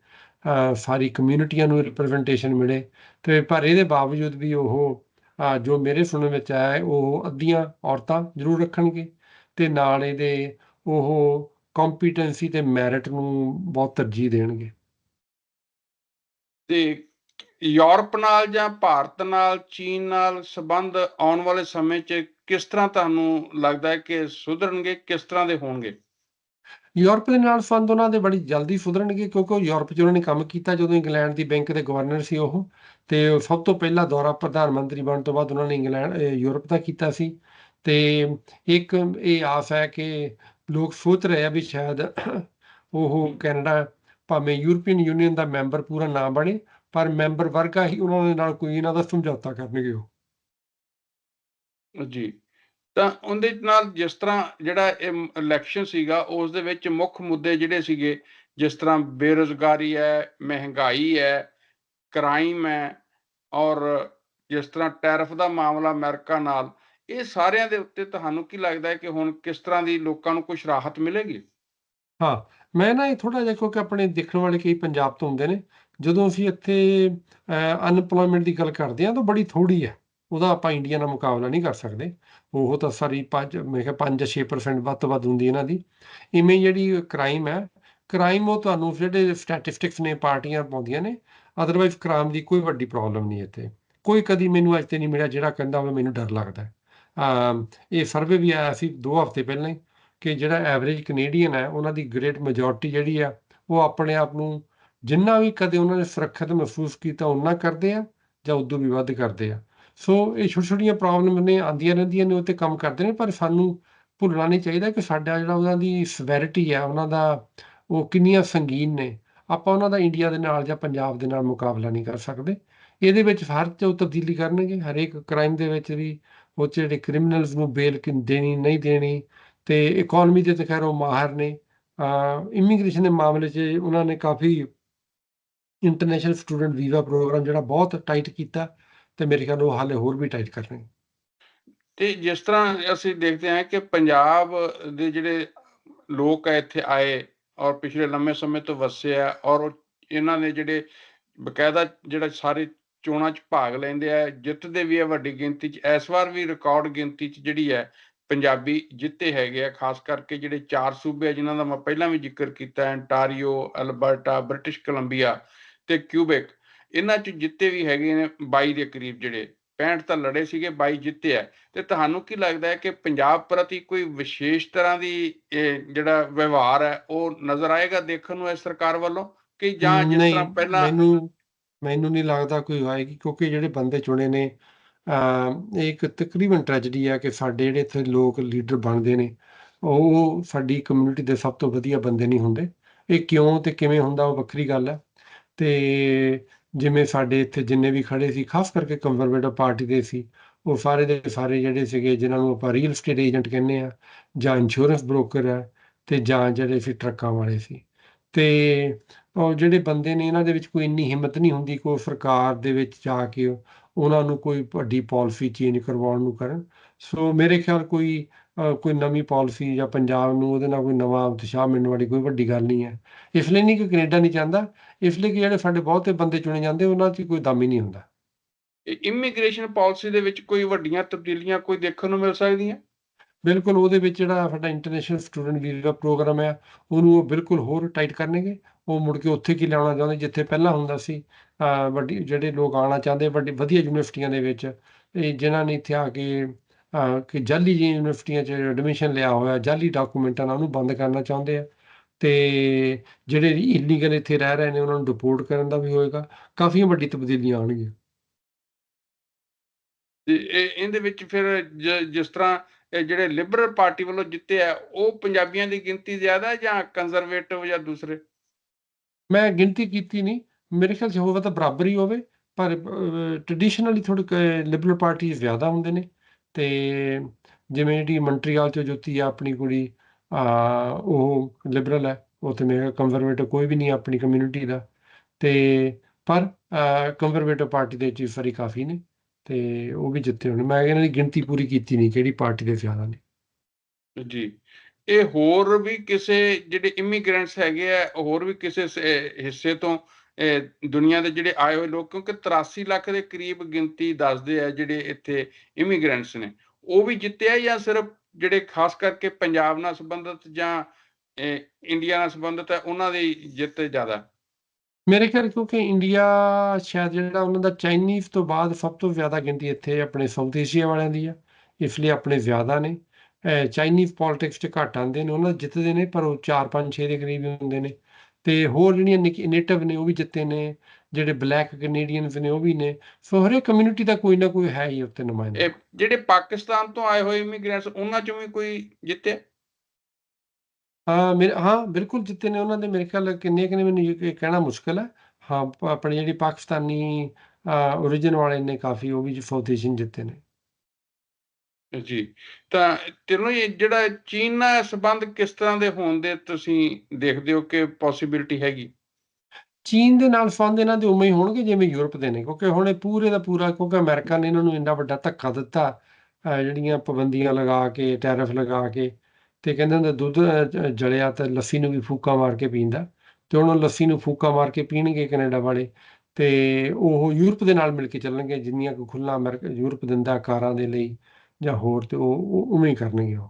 ਸਾਰੀ ਕਮਿਊਨਿਟੀਆਂ ਨੂੰ ਰਿਪਰੈਜ਼ੈਂਟੇਸ਼ਨ ਮਿਲੇ। ਤੇ ਪਰ ਇਹਦੇ ਬਾਵਜੂਦ ਵੀ ਉਹ ਜੋ ਮੇਰੇ ਸੁਣਨ ਵਿੱਚ ਆਇਆ ਹੈ, ਉਹ ਅੱਧੀਆਂ ਔਰਤਾਂ ਜ਼ਰੂਰ ਰੱਖਣਗੇ। ਤੇ ਨਾਲ ਇਹਦੇ ਉਹ ਕੰਪੀਟੈਂਸੀ ਤੇ ਮੈਰਿਟ ਨੂੰ ਬਹੁਤ ਤਰਜੀਹ ਦੇਣਗੇ। ਤੇ ਯੂਰਪ ਨਾਲ ਜਾਂ ਭਾਰਤ ਨਾਲ ਚੀਨ ਨਾਲ ਸੰਬੰਧ ਆਉਣ ਵਾਲੇ ਸਮੇਂ 'ਚ ਕਿਸ ਤਰ੍ਹਾਂ ਤੁਹਾਨੂੰ ਲੱਗਦਾ ਹੈ ਕਿ ਸੁਧਰਨਗੇ ਕਿਸ ਤਰ੍ਹਾਂ ਦੇ ਹੋਣਗੇ? ਯੂਰਪ ਦੇ ਨਾਲ ਸੰਬੰਧ ਉਹਨਾਂ ਦੇ ਬੜੀ ਜਲਦੀ ਸੁਧਰਨਗੇ ਕਿਉਂਕਿ ਉਹ ਯੂਰਪ 'ਚ ਉਹਨਾਂ ਨੇ ਕੰਮ ਕੀਤਾ ਜਦੋਂ ਇੰਗਲੈਂਡ ਦੀ ਬੈਂਕ ਦੇ ਗਵਰਨਰ ਸੀ ਉਹ। ਤੇ ਸਭ ਤੋਂ ਪਹਿਲਾ ਦੌਰਾ ਪ੍ਰਧਾਨ ਮੰਤਰੀ ਬਣਨ ਤੋਂ ਬਾਅਦ ਉਹਨਾਂ ਨੇ ਇੰਗਲੈਂਡ ਯੂਰਪ ਦਾ ਕੀਤਾ ਸੀ। ਤੇ ਇੱਕ ਇਹ ਆਸ ਹੈ ਕਿ ਲੋਕ ਸੋਚ ਰਹੇ ਆ ਵੀ ਸ਼ਾਇਦ ਉਹ ਕੈਨੇਡਾ ਭਾਵੇਂ ਯੂਰਪੀਅਨ ਯੂਨੀਅਨ ਦਾ ਮੈਂਬਰ ਪੂਰਾ ਨਾ ਬਣੇ, ਪਰ ਮੈਂਬਰ ਵਰਗਾ ਹੀ ਉਹਨਾਂ ਦੇ ਨਾਲ ਕੋਈ ਇਹਨਾਂ ਦਾ ਸਮਝੌਤਾ ਕਰਨਗੇ ਉਹ। ਜੀ, ਤਾਂ ਉਹਦੇ ਨਾਲ ਜਿਸ ਤਰ੍ਹਾਂ ਜਿਹੜਾ ਇਹ ਇਲੈਕਸ਼ਨ ਸੀਗਾ, ਉਸ ਦੇ ਵਿੱਚ ਮੁੱਖ ਮੁੱਦੇ ਜਿਹੜੇ ਸੀਗੇ, ਜਿਸ ਤਰ੍ਹਾਂ ਬੇਰੁਜ਼ਗਾਰੀ ਹੈ, ਮਹਿੰਗਾਈ ਹੈ ਕ੍ਰਾਈਮ ਹੈ, ਔਰ ਜਿਸ ਤਰ੍ਹਾਂ ਟੈਰਫ ਦਾ ਮਾਮਲਾ ਅਮਰੀਕਾ ਨਾਲ ਇਹ ਸਾਰਿਆਂ ਦੇ ਉੱਤੇ ਤੁਹਾਨੂੰ ਕੀ ਲੱਗਦਾ ਹੈ ਕਿ ਹੁਣ ਕਿਸ ਤਰ੍ਹਾਂ ਦੀ ਲੋਕਾਂ ਨੂੰ ਕੁਝ ਰਾਹਤ ਮਿਲੇਗੀ? ਹਾਂ, ਮੈਂ ਨਾ ਇਹ ਥੋੜਾ ਜਿਹਾ ਕਿਉਂਕਿ ਆਪਣੇ ਦੇਖਣ ਵਾਲੇ ਕਈ ਪੰਜਾਬ ਤੋਂ ਹੁੰਦੇ ਨੇ, ਜਦੋਂ ਅਸੀਂ ਇੱਥੇ ਅਨਪਲੋਇਮੈਂਟ ਦੀ ਗੱਲ ਕਰਦੇ ਹਾਂ ਤਾਂ ਬੜੀ ਥੋੜੀ ਹੈ, ਉਹਦਾ ਆਪਾਂ ਇੰਡੀਆ ਨਾਲ ਮੁਕਾਬਲਾ ਨਹੀਂ ਕਰ ਸਕਦੇ। ਉਹ ਤਾਂ ਸਾਰੀ 5 ਮੈਂ ਕਿਹਾ 5-6% ਵੱਧ ਤੋਂ ਵੱਧ ਹੁੰਦੀ ਇਹਨਾਂ ਦੀ। ਇਵੇਂ ਜਿਹੜੀ ਕ੍ਰਾਈਮ ਹੈ ਕ੍ਰਾਈਮ ਉਹ ਤੁਹਾਨੂੰ ਜਿਹੜੇ ਸਟੈਟਿਸਟਿਕਸ ਨੇ, ਪਾਰਟੀਆਂ ਪਾਉਂਦੀਆਂ ਨੇ ਅਦਰਵਾਈਜ਼ ਕ੍ਰਾਈਮ ਦੀ ਕੋਈ ਵੱਡੀ ਪ੍ਰੋਬਲਮ ਨਹੀਂ ਇੱਥੇ। ਕੋਈ ਕਦੀ ਮੈਨੂੰ ਅੱਜ ਤੇ ਨਹੀਂ ਮਿਲਿਆ ਜਿਹੜਾ ਕਹਿੰਦਾ ਹੋਵੇ, ਮੈਨੂੰ ਡਰ ਲੱਗਦਾ ਇਹ ਸਰਵੇ ਵੀ ਆਇਆ ਸੀ 2 ਹਫ਼ਤੇ ਪਹਿਲਾਂ ਹੀ ਕਿ ਜਿਹੜਾ ਐਵਰੇਜ ਕੈਨੇਡੀਅਨ ਹੈ, ਉਹਨਾਂ ਦੀ ਗ੍ਰੇਟ ਮੈਜੋਰਟੀ ਜਿਹੜੀ ਆ, ਉਹ ਆਪਣੇ ਆਪ ਨੂੰ ਜਿੰਨਾ ਵੀ ਕਦੇ ਉਹਨਾਂ ਨੇ ਸੁਰੱਖਿਅਤ ਮਹਿਸੂਸ ਕੀਤਾ ਉਹਨਾਂ ਕਰਦੇ ਆ ਜਾਂ ਉਦੋਂ ਵੀ ਵੱਧ ਕਰਦੇ ਆ। ਸੋ ਇਹ ਛੋਟੀ ਛੋਟੀਆਂ ਪ੍ਰੋਬਲਮ ਨੇ, ਆਉਂਦੀਆਂ ਰਹਿੰਦੀਆਂ ਨੇ ਉੱਤੇ ਕੰਮ ਕਰਦੇ ਨੇ, ਪਰ ਸਾਨੂੰ ਭੁੱਲਣਾ ਨਹੀਂ ਚਾਹੀਦਾ ਕਿ ਸਾਡਾ ਜਿਹੜਾ ਉਹਨਾਂ ਦੀ ਸਵੈਰਿਟੀ ਆ, ਉਹਨਾਂ ਦਾ ਉਹ ਕਿੰਨੀਆਂ ਸੰਗੀਨ ਨੇ। ਆਪਾਂ ਉਹਨਾਂ ਦਾ ਇੰਡੀਆ ਦੇ ਨਾਲ ਜਾਂ ਪੰਜਾਬ ਦੇ ਨਾਲ ਮੁਕਾਬਲਾ ਨਹੀਂ ਕਰ ਸਕਦੇ। ਇਹਦੇ ਵਿੱਚ ਹਰ ਚ ਉਹ ਤਬਦੀਲੀ ਕਰਨਗੇ, ਹਰੇਕ ਕ੍ਰਾਈਮ ਦੇ ਵਿੱਚ ਵੀ ਉਹ 'ਚ ਜਿਹੜੇ ਕ੍ਰਿਮੀਨਲਸ ਨੂੰ ਬੇਲ ਕਿ ਦੇਣੀ, ਨਹੀਂ ਦੇਣੀ ਤੇ ਇਕਨੋਮੀ ਦੇ ਤਾਂ ਖੈਰ ਉਹ ਮਾਹਰ ਨੇ। ਇਮੀਗ੍ਰੇਸ਼ਨ ਦੇ ਮਾਮਲੇ 'ਚ ਉਹਨਾਂ ਨੇ ਕਾਫੀ ਇੰਟਰਨੈਸ਼ਨਲ ਸਟੂਡੈਂਟ ਵੀਜ਼ਾ ਪ੍ਰੋਗਰਾਮ ਜਿਹੜਾ ਬਹੁਤ ਟਾਈਟ ਕੀਤਾ ਤੇ ਮੇਰੇ ਖਿਆਲ ਉਹ ਹਾਲੇ ਹੋਰ ਵੀ ਟਾਈਟ ਕਰਨਗੇ। ਤੇ ਜਿਸ ਤਰ੍ਹਾਂ ਅਸੀਂ ਦੇਖਦੇ ਹਾਂ ਕਿ ਪੰਜਾਬ ਦੇ ਜਿਹੜੇ ਲੋਕ ਹੈ ਇੱਥੇ ਆਏ ਔਰ ਪਿਛਲੇ ਲੰਮੇ ਸਮੇਂ ਤੋਂ ਵਸੇ ਆ ਔਰ ਉਹ- ਇਹਨਾਂ ਨੇ ਜਿਹੜੇ ਬਕਾਇਦਾ ਜਿਹੜਾ ਸਾਰੇ ਚੋਣਾਂ 'ਚ ਭਾਗ ਲੈਂਦੇ ਆ ਜਿੱਤਦੇ ਵੀ ਆ ਵੱਡੀ ਗਿਣਤੀ 'ਚ। ਇਸ ਵਾਰ ਵੀ ਰਿਕਾਰਡ ਗਿਣਤੀ 'ਚ ਜਿਹੜੀ ਹੈ ਪੰਜਾਬੀ ਜਿੱਤੇ ਹੈਗੇ ਆ ਖਾਸ ਕਰਕੇ ਜਿਹੜੇ ਚਾਰ ਸੂਬੇ ਆ ਜਿਨ੍ਹਾਂ ਦਾ ਮੈਂ ਪਹਿਲਾਂ ਵੀ ਜ਼ਿਕਰ ਕੀਤਾ ਐਂਟਾਰੀਓ ਅਲਬਰਟਾ ਬ੍ਰਿਟਿਸ਼ ਕੋਲੰਬੀਆ ਤੇ ਕਿਊਬੈਕ ਇਹਨਾਂ 'ਚ ਜਿੱਤੇ ਵੀ ਹੈਗੇ ਨੇ 22 ਦੇ ਕਰੀਬ ਜਿਹੜੇ। 65 ਤਾਂ ਲੜੇ ਸੀਗੇ 22 ਜਿੱਤੇ ਆ। ਤੇ ਤੁਹਾਨੂੰ ਕੀ ਲੱਗਦਾ ਹੈ ਕਿ ਪੰਜਾਬ ਪ੍ਰਤੀ ਕੋਈ ਵਿਸ਼ੇਸ਼ ਤਰ੍ਹਾਂ ਦੀ ਇਹ ਜਿਹੜਾ ਵਿਵਹਾਰ ਹੈ ਉਹ ਨਜ਼ਰ ਆਏਗਾ ਦੇਖਣ ਨੂੰ ਇਸ ਸਰਕਾਰ ਵੱਲੋਂ? ਕਿ ਜਾਂ ਜਿਸ ਤਰ੍ਹਾਂ ਪਹਿਲਾਂ ਮੈਨੂੰ ਮੈਨੂੰ ਨਹੀਂ ਲੱਗਦਾ ਕੋਈ ਹੋਏਗੀ, ਕਿਉਂਕਿ ਜਿਹੜੇ ਬੰਦੇ ਚੁਣੇ ਨੇ ਇਹ ਇੱਕ ਤਕਰੀਬਨ ਟ੍ਰੈਜਡੀ ਆ ਕਿ ਸਾਡੇ ਜਿਹੜੇ ਇੱਥੇ ਲੋਕ ਲੀਡਰ ਬਣਦੇ ਨੇ, ਉਹ ਸਾਡੀ ਕਮਿਊਨਿਟੀ ਦੇ ਸਭ ਤੋਂ ਵਧੀਆ ਬੰਦੇ ਨਹੀਂ ਹੁੰਦੇ। ਇਹ ਕਿਉਂ ਤੇ ਕਿਵੇਂ ਹੁੰਦਾ ਉਹ ਵੱਖਰੀ ਗੱਲ ਹੈ ਤੇ ਜਿਵੇਂ ਸਾਡੇ ਇੱਥੇ ਜਿੰਨੇ ਵੀ ਖੜੇ ਸੀ, ਖਾਸ ਕਰਕੇ ਕੰਜ਼ਰਵੇਟਿਵ ਪਾਰਟੀ ਦੇ ਸੀ, ਉਹ ਸਾਰੇ ਦੇ ਸਾਰੇ ਜਿਹੜੇ ਸੀਗੇ, ਜਿਨ੍ਹਾਂ ਨੂੰ ਆਪਾਂ ਰੀਅਲ ਸਟੇਟ ਏਜੰਟ ਕਹਿੰਦੇ ਆ, ਜਾਂ ਇੰਸ਼ੋਰੈਂਸ ਬ੍ਰੋਕਰ ਹੈ ਤੇ ਜਾਂ ਜਿਹੜੇ ਸੀ, ਟਰੱਕਾਂ ਵਾਲੇ ਸੀ। ਤੇ ਜਿਹੜੇ ਬੰਦੇ ਨੇ ਇਹਨਾਂ ਦੇ ਵਿੱਚ ਕੋਈ ਇੰਨੀ ਹਿੰਮਤ ਨਹੀਂ ਹੁੰਦੀ ਕੋਈ ਸਰਕਾਰ ਦੇ ਵਿੱਚ ਜਾ ਕੇ ਉਹਨਾਂ ਨੂੰ ਕੋਈ ਵੱਡੀ ਪਾਲਿਸੀ ਚੇਂਜ ਕਰਵਾਉਣ ਨੂੰ ਕਰਨ। ਸੋ ਮੇਰੇ ਖਿਆਲ ਕੋਈ ਕੋਈ ਨਵੀਂ ਪਾਲਿਸੀ ਜਾਂ ਪੰਜਾਬ ਨੂੰ ਉਹਦੇ ਨਾਲ ਕੋਈ ਨਵਾਂ ਉਤਸ਼ਾਹ ਮਿਲਣ ਵਾਲੀ ਕੋਈ ਵੱਡੀ ਗੱਲ ਨਹੀਂ ਹੈ। ਇਸ ਲਈ ਨਹੀਂ ਕਿ ਕੈਨੇਡਾ ਨਹੀਂ ਜਾਂਦਾ, ਇਸ ਲਈ ਕਿ ਜਿਹੜੇ ਸਾਡੇ ਬਹੁਤੇ ਬੰਦੇ ਚੁਣੇ ਜਾਂਦੇ, ਉਹਨਾਂ 'ਚ ਕੋਈ ਦਮ ਹੀ ਨਹੀਂ ਹੁੰਦਾ। ਇਮੀਗ੍ਰੇਸ਼ਨ ਪਾਲਿਸੀ ਦੇ ਵਿੱਚ ਕੋਈ ਵੱਡੀਆਂ ਤਬਦੀਲੀਆਂ ਕੋਈ ਦੇਖਣ ਨੂੰ ਮਿਲ ਸਕਦੀਆਂ? ਬਿਲਕੁਲ ਉਹਦੇ ਵਿੱਚ ਜਿਹੜਾ ਸਾਡਾ ਇੰਟਰਨੈਸ਼ਨਲ ਸਟੂਡੈਂਟ ਵੀਜ਼ਾ ਪ੍ਰੋਗਰਾਮ ਹੈ, ਉਹਨੂੰ ਉਹ ਬਿਲਕੁਲ ਹੋਰ ਟਾਈਟ ਕਰਨਗੇ। ਉਹ ਮੁੜ ਕੇ ਉੱਥੇ ਕੀ ਲਿਆਉਣਾ ਚਾਹੁੰਦੇ? ਜਿੱਥੇ ਪਹਿਲਾਂ ਹੁੰਦਾ ਸੀ ਵੱਡੀ, ਜਿਹੜੇ ਲੋਕ ਆਉਣਾ ਚਾਹੁੰਦੇ, ਵੱਡੀ, ਵਧੀਆ ਯੂਨੀਵਰਸਿਟੀਆਂ ਦੇ ਵਿੱਚ, ਇਹ ਜਿਨ੍ਹਾਂ ਨੇ ਇੱਥੇ ਆ ਕੇ, ਅਹ ਕਿ ਜਾਲੀ ਜਿਹੀ ਯੂਨੀਵਰਸਿਟੀਆਂ 'ਚ ਐਡਮਿਸ਼ਨ ਲਿਆ ਹੋਇਆ ਜਾਲੀ ਡਾਕੂਮੈਂਟਾਂ ਨਾਲ ਉਹਨੂੰ ਬੰਦ ਕਰਨਾ ਚਾਹੁੰਦੇ ਆ। ਤੇ ਜਿਹੜੇ ਇਲੀਗਲ ਇੱਥੇ ਰਹਿ ਰਹੇ ਨੇ, ਉਹਨਾਂ ਨੂੰ ਡਿਪੋਰਟ ਕਰਨ ਦਾ ਵੀ ਹੋਏਗਾ। ਕਾਫੀ ਵੱਡੀ ਤਬਦੀਲੀਆਂ ਆਉਣਗੀਆਂ। ਤੇ ਇਹਦੇ ਵਿੱਚ ਫਿਰ ਜਿਸ ਤਰ੍ਹਾਂ ਜਿਹੜੇ ਲਿਬਰਲ ਪਾਰਟੀ ਵੱਲੋਂ ਜਿੱਤੇ ਆ, ਉਹ ਪੰਜਾਬੀਆਂ ਦੀ ਗਿਣਤੀ ਜ਼ਿਆਦਾ ਜਾਂ ਕੰਜ਼ਰਵੇਟਿਵ ਜਾਂ ਦੂਸਰੇ? ਮੈਂ ਗਿਣਤੀ ਕੀਤੀ ਨਹੀਂ, ਮੇਰੇ ਖਿਆਲ 'ਚ ਹੋਵੇ ਤਾਂ ਬਰਾਬਰ ਹੀ ਹੋਵੇ, ਪਰ ਟ੍ਰੈਡੀਸ਼ਨਲੀ ਥੋੜੇ ਲਿਬਰਲ ਪਾਰਟੀ ਜ਼ਿਆਦਾ ਹੁੰਦੇ ਨੇ, ਤੇ ਜਿਵੇਂ ਜਿਹੜੀ ਮੰਟਰੀਆਲ ਚੋਂ ਜੋਤੀ ਆ, ਆਪਣੀ ਕੁੜੀ, ਆ, ਉਹ ਲਿਬਰਲ ਹੈ, ਉਹ ਤੇ ਮੇਰਾ ਕੰਜ਼ਰਵੇਟਿਵ ਕੋਈ ਵੀ ਨਹੀਂ, ਆਪਣੀ ਕਮਿਊਨਿਟੀ ਦਾ, ਤੇ, ਪਰ ਕੰਜ਼ਰਵੇਟਿਵ ਪਾਰਟੀ ਦੇ ਵਿੱਚ ਇਸ ਵਾਰੀ ਕਾਫੀ ਨੇ। ਤੇ ਉਹ ਵੀ ਜਿੱਤੇ ਹੋਣੇ। ਮੈਂ ਇਹਨਾਂ ਦੀ ਗਿਣਤੀ ਪੂਰੀ ਕੀਤੀ ਨਹੀਂ, ਕਿਹੜੀ ਪਾਰਟੀ ਦੇ ਜ਼ਿਆਦਾ ਨੇ। ਜੀ। ਇਹ ਹੋਰ ਵੀ ਕਿਸੇ ਜਿਹੜੇ ਇਮੀਗ੍ਰੈਂਟਸ ਹੈਗੇ ਆ, ਹੋਰ ਵੀ ਕਿਸੇ ਹਿੱਸੇ ਤੋਂ ਦੁਨੀਆ ਦੇ ਜਿਹੜੇ ਆਏ ਹੋਏ ਲੋਕ, ਕਿਉਂਕਿ 83 ਲੱਖ ਦੇ ਕਰੀਬ ਗਿਣਤੀ ਦੱਸਦੇ ਆ ਜਿਹੜੇ ਇੱਥੇ ਇਮੀਗ੍ਰੈਂਟਸ ਨੇ। ਉਹ ਵੀ ਜਿੱਤਿਆ ਜਾਂ ਸਿਰਫ ਜਿਹੜੇ ਖਾਸ ਕਰਕੇ ਪੰਜਾਬ ਨਾਲ ਸੰਬੰਧਿਤ ਜਾਂ ਇੰਡੀਆ ਨਾਲ ਸੰਬੰਧਿਤ ਹੈ ਉਹਨਾਂ ਦੀ ਜਿੱਤ ਜ਼ਿਆਦਾ? ਮੇਰੇ ਖਿਆਲ ਕਿਉਂਕਿ ਇੰਡੀਆ ਸ਼ਾਇਦ ਜਿਹੜਾ ਉਹਨਾਂ ਦਾ ਚਾਈਨੀਜ਼ ਤੋਂ ਬਾਅਦ ਸਭ ਤੋਂ ਜ਼ਿਆਦਾ ਗਿਣਤੀ ਇੱਥੇ ਆਪਣੇ ਸਾਊਥ ਏਸ਼ੀਆ ਵਾਲਿਆਂ ਦੀ ਆ, ਇਸ ਲਈ ਆਪਣੇ ਜ਼ਿਆਦਾ ਨੇ। ਚਾਈਨੀਜ਼ ਪੋਲਿਟਿਕਸ 'ਚ ਘੱਟ ਆਉਂਦੇ ਨੇ, ਉਹਨਾਂ ਜਿੱਤਦੇ ਨੇ, ਪਰ ਉਹ 4 5 6 ਦੇ ਕਰੀਬ ਹੁੰਦੇ ਨੇ। ਤੇ ਹੋਰ ਜਿਹੜੀਆਂ ਨੇਟਿਵ ਨੇ, ਉਹ ਵੀ ਜਿੱਤੇ ਨੇ, ਜਿਹੜੇ ਬਲੈਕ ਕੈਨੇਡੀਅਨਸ ਨੇ, ਉਹ ਵੀ ਨੇ। ਸੋ ਹਰੇਕ ਕਮਿਊਨਿਟੀ ਦਾ ਕੋਈ ਨਾ ਕੋਈ ਹੈ ਹੀ ਉੱਤੇ ਨੁਮਾਇੰਦਾ। ਜਿਹੜੇ ਪਾਕਿਸਤਾਨ ਤੋਂ ਆਏ ਹੋਏ ਇਮੀਗ੍ਰੈਂਟਸ ਉਹਨਾਂ ਚੋਂ ਵੀ ਕੋਈ ਜਿੱਤਿਆ? ਹਾਂ ਮੇਰੇ ਹਾਂ ਬਿਲਕੁਲ ਜਿੱਤੇ ਨੇ ਉਹਨਾਂ ਦੇ ਮੇਰੇ ਖਿਆਲ ਕਿੰਨੇ ਕਿੰਨੇ ਮੈਨੂੰ ਇਹ ਕਹਿਣਾ ਮੁਸ਼ਕਲ ਹੈ। ਹਾਂ ਆਪਣੀ ਜਿਹੜੀ ਪਾਕਿਸਤਾਨੀ origin ਵਾਲੇ ਨੇ ਕਾਫੀ ਉਹ ਵੀ ਏਸ਼ੀਅਨ ਜਿੱਤੇ ਨੇ। ਜੀ ਤਾਂ ਤੈਨੂੰ ਇਹ ਜਿਹੜਾ ਚੀਨ ਨਾਲ ਸੰਬੰਧ ਕਿਸ ਤਰ੍ਹਾਂ ਦੇ ਹੋਣ ਦੇ ਤੁਸੀਂ ਦੇਖਦੇ ਹੋ ਕਿ ਪੋਸਿਬਿਲਿਟੀ ਹੈਗੀ? ਚੀਨ ਦੇ ਨਾਲ ਸੰਬੰਧ ਇਹਨਾਂ ਦੇ ਉਵੇਂ ਹੀ ਹੋਣਗੇ ਜਿਵੇਂ ਯੂਰਪ ਦੇ ਨੇ ਕਿਉਂਕਿ ਹੁਣ ਇਹ ਪੂਰੇ ਦਾ ਪੂਰਾ ਕਿਉਂਕਿ ਅਮਰੀਕਾ ਨੇ ਇਹਨਾਂ ਨੂੰ ਇੰਨਾ ਵੱਡਾ ਧੱਕਾ ਦਿੱਤਾ ਜਿਹੜੀਆਂ ਪਾਬੰਦੀਆਂ ਲਗਾ ਕੇ ਟੈਰਿਫ ਲਗਾ ਕੇ ਤੇ ਕਹਿੰਦੇ ਹੁੰਦੇ ਦੁੱਧ ਜਲਿਆ ਤਾਂ ਲੱਸੀ ਨੂੰ ਵੀ ਫੂਕਾ ਮਾਰ ਕੇ ਪੀਂਦਾ। ਤੇ ਹੁਣ ਲੱਸੀ ਨੂੰ ਫੂਕਾ ਮਾਰ ਕੇ ਪੀਣਗੇ ਕੈਨੇਡਾ ਵਾਲੇ, ਤੇ ਉਹ ਯੂਰਪ ਦੇ ਨਾਲ ਮਿਲ ਕੇ ਚੱਲਣਗੇ, ਜਿੰਨੀਆਂ ਕੋ ਖੁੱਲ੍ਹਾ ਅਮਰੀਕਾ, ਯੂਰਪ ਦਿੰਦਾ ਕਾਰਾਂ ਦੇ ਲਈ ਜਾਂ ਹੋਰ ਤੇ ਉਹ ਉਵੇਂ ਹੀ ਕਰਨਗੇ ਉਹ।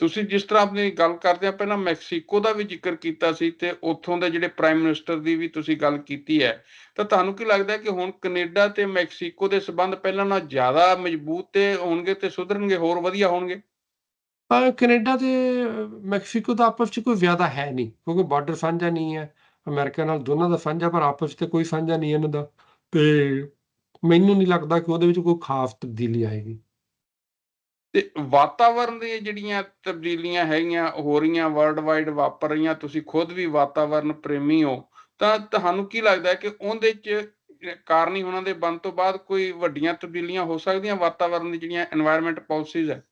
ਤੁਸੀਂ ਜਿਸ ਤਰ੍ਹਾਂ ਆਪਣੀ ਗੱਲ ਕਰਦੇ ਆ, ਪਹਿਲਾਂ ਮੈਕਸੀਕੋ ਦਾ ਵੀ ਜ਼ਿਕਰ ਕੀਤਾ ਸੀ ਤੇ ਉੱਥੋਂ ਦੇ ਜਿਹੜੇ ਪ੍ਰਾਈਮ ਮਿਨਿਸਟਰ ਦੀ ਵੀ ਤੁਸੀਂ ਗੱਲ ਕੀਤੀ ਹੈ, ਤਾਂ ਤੁਹਾਨੂੰ ਕੀ ਲੱਗਦਾ ਕਿ ਹੁਣ ਕੈਨੇਡਾ ਤੇ ਮੈਕਸੀਕੋ ਦੇ ਸਬੰਧ ਪਹਿਲਾਂ ਨਾਲੋਂ ਜ਼ਿਆਦਾ ਮਜ਼ਬੂਤ ਤੇ ਹੋਣਗੇ ਤੇ ਸੁਧਰਨਗੇ, ਹੋਰ ਵਧੀਆ ਹੋਣਗੇ? ਅ, ਕੈਨੇਡਾ ਤੇ ਮੈਕਸੀਕੋ ਦਾ ਆਪਸ ਵਿੱਚ ਕੋਈ ਜ਼ਿਆਦਾ ਹੈ ਨਹੀਂ ਕਿਉਂਕਿ ਬਾਰਡਰ ਸਾਂਝਾ ਨਹੀਂ ਹੈ। ਅਮਰੀਕਾ ਨਾਲ ਦੋਨਾਂ ਦਾ ਸਾਂਝਾ ਪਰ ਆਪਸ ਵਿੱਚ ਕੋਈ ਸਾਂਝਾ ਨਹੀਂ ਇਹਨਾਂ ਦਾ। ਤੇ ਮੈਨੂੰ ਨਹੀਂ ਲੱਗਦਾ ਕਿ ਉਹਦੇ ਵਿੱਚ ਕੋਈ ਖਾਸ ਤਬਦੀਲੀ ਆਏਗੀ ਤੇ ਵਾਤਾਵਰਣ ਦੀ ਜਿਹੜੀਆਂ ਤਬਦੀਲੀਆਂ ਹੈਗੀਆਂ ਹੋ ਰਹੀਆਂ ਵਰਲਡ ਵਾਈਡ ਵਾਪਰ ਰਹੀਆਂ ਤੁਸੀਂ ਖੁਦ ਵੀ ਵਾਤਾਵਰਣ ਪ੍ਰੇਮੀ ਹੋ ਤਾਂ ਤੁਹਾਨੂੰ ਕੀ ਲੱਗਦਾ ਹੈ ਕਿ ਉਹਦੇ 'ਚ ਕਾਰਨੀ ਉਹਨਾਂ ਦੇ ਬਣ ਤੋਂ ਬਾਅਦ ਕੋਈ ਵੱਡੀਆਂ ਤਬਦੀਲੀਆਂ ਹੋ ਸਕਦੀਆਂ? ਵਾਤਾਵਰਣ ਦੀ ਜਿਹੜੀਆਂ এনवायरमेंट ਪਾਲਿਸੀਜ਼ ਹੈ।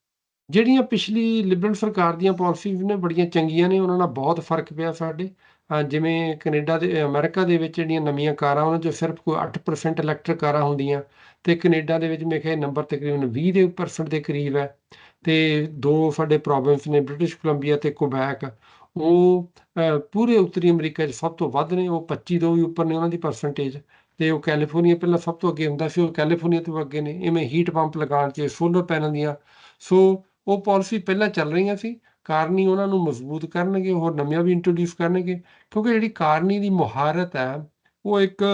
ਜਿਹੜੀਆਂ ਪਿਛਲੀ ਲਿਬਰਲ ਸਰਕਾਰ ਦੀਆਂ ਪਾਲਿਸੀਜ਼ ਨੇ ਬੜੀਆਂ ਚੰਗੀਆਂ ਨੇ, ਉਹਨਾਂ ਨਾਲ ਬਹੁਤ ਫ਼ਰਕ ਪਿਆ ਸਾਡੇ। ਜਿਵੇਂ ਕੈਨੇਡਾ ਦੇ, ਅਮਰੀਕਾ ਦੇ ਵਿੱਚ ਜਿਹੜੀਆਂ ਨਵੀਆਂ ਕਾਰਾਂ, ਉਹਨਾਂ 'ਚ ਸਿਰਫ ਕੋਈ 8% ਇਲੈਕਟ੍ਰਿਕ ਕਾਰਾਂ ਹੁੰਦੀਆਂ ਤੇ ਕੈਨੇਡਾ ਦੇ ਵਿੱਚ ਮੇਰੇ ਖਿਆਲ ਨੰਬਰ ਤਕਰੀਬਨ 20 ਦੇ ਪਰਸੈਂਟ ਦੇ ਕਰੀਬ ਹੈ। ਤੇ ਦੋ ਸਾਡੇ ਪ੍ਰੋਵਿੰਸ ਨੇ ਬ੍ਰਿਟਿਸ਼ ਕੋਲੰਬੀਆ ਤੇ ਕੁਬੈਕ ਉਹ ਪੂਰੇ ਉੱਤਰੀ ਅਮਰੀਕਾ 'ਚ ਸਭ ਤੋਂ ਵੱਧ ਨੇ, ਉਹ 25 ਤੋਂ ਵੀ ਉੱਪਰ ਨੇ ਉਹਨਾਂ ਦੀ ਪਰਸੈਂਟੇਜ ਤੇ ਉਹ ਕੈਲੀਫੋਰਨੀਆ ਪਹਿਲਾਂ ਸਭ ਤੋਂ ਅੱਗੇ ਹੁੰਦਾ ਸੀ, ਉਹ ਕੈਲੀਫੋਰਨੀਆ ਤੋਂ ਅੱਗੇ ਨੇ। ਇਵੇਂ ਹੀਟ ਪੰਪ ਲਗਾਉਣ 'ਚ ਸੋਲਰ ਪੈਨਲ ਦੀਆਂ। ਸੋ ਉਹ ਪਾਲਿਸੀ ਪਹਿਲਾਂ ਚੱਲ ਰਹੀਆਂ ਸੀ, ਕਾਰਨੀ ਉਹਨਾਂ ਨੂੰ ਮਜ਼ਬੂਤ ਕਰਨਗੇ, ਹੋਰ ਨਵੀਆਂ ਵੀ ਇੰਟਰੋਡਿਊਸ ਕਰਨਗੇ, ਕਿਉਂਕਿ ਜਿਹੜੀ ਕਾਰਨੀ ਦੀ ਮੁਹਾਰਤ ਹੈ, ਉਹ ਇੱਕ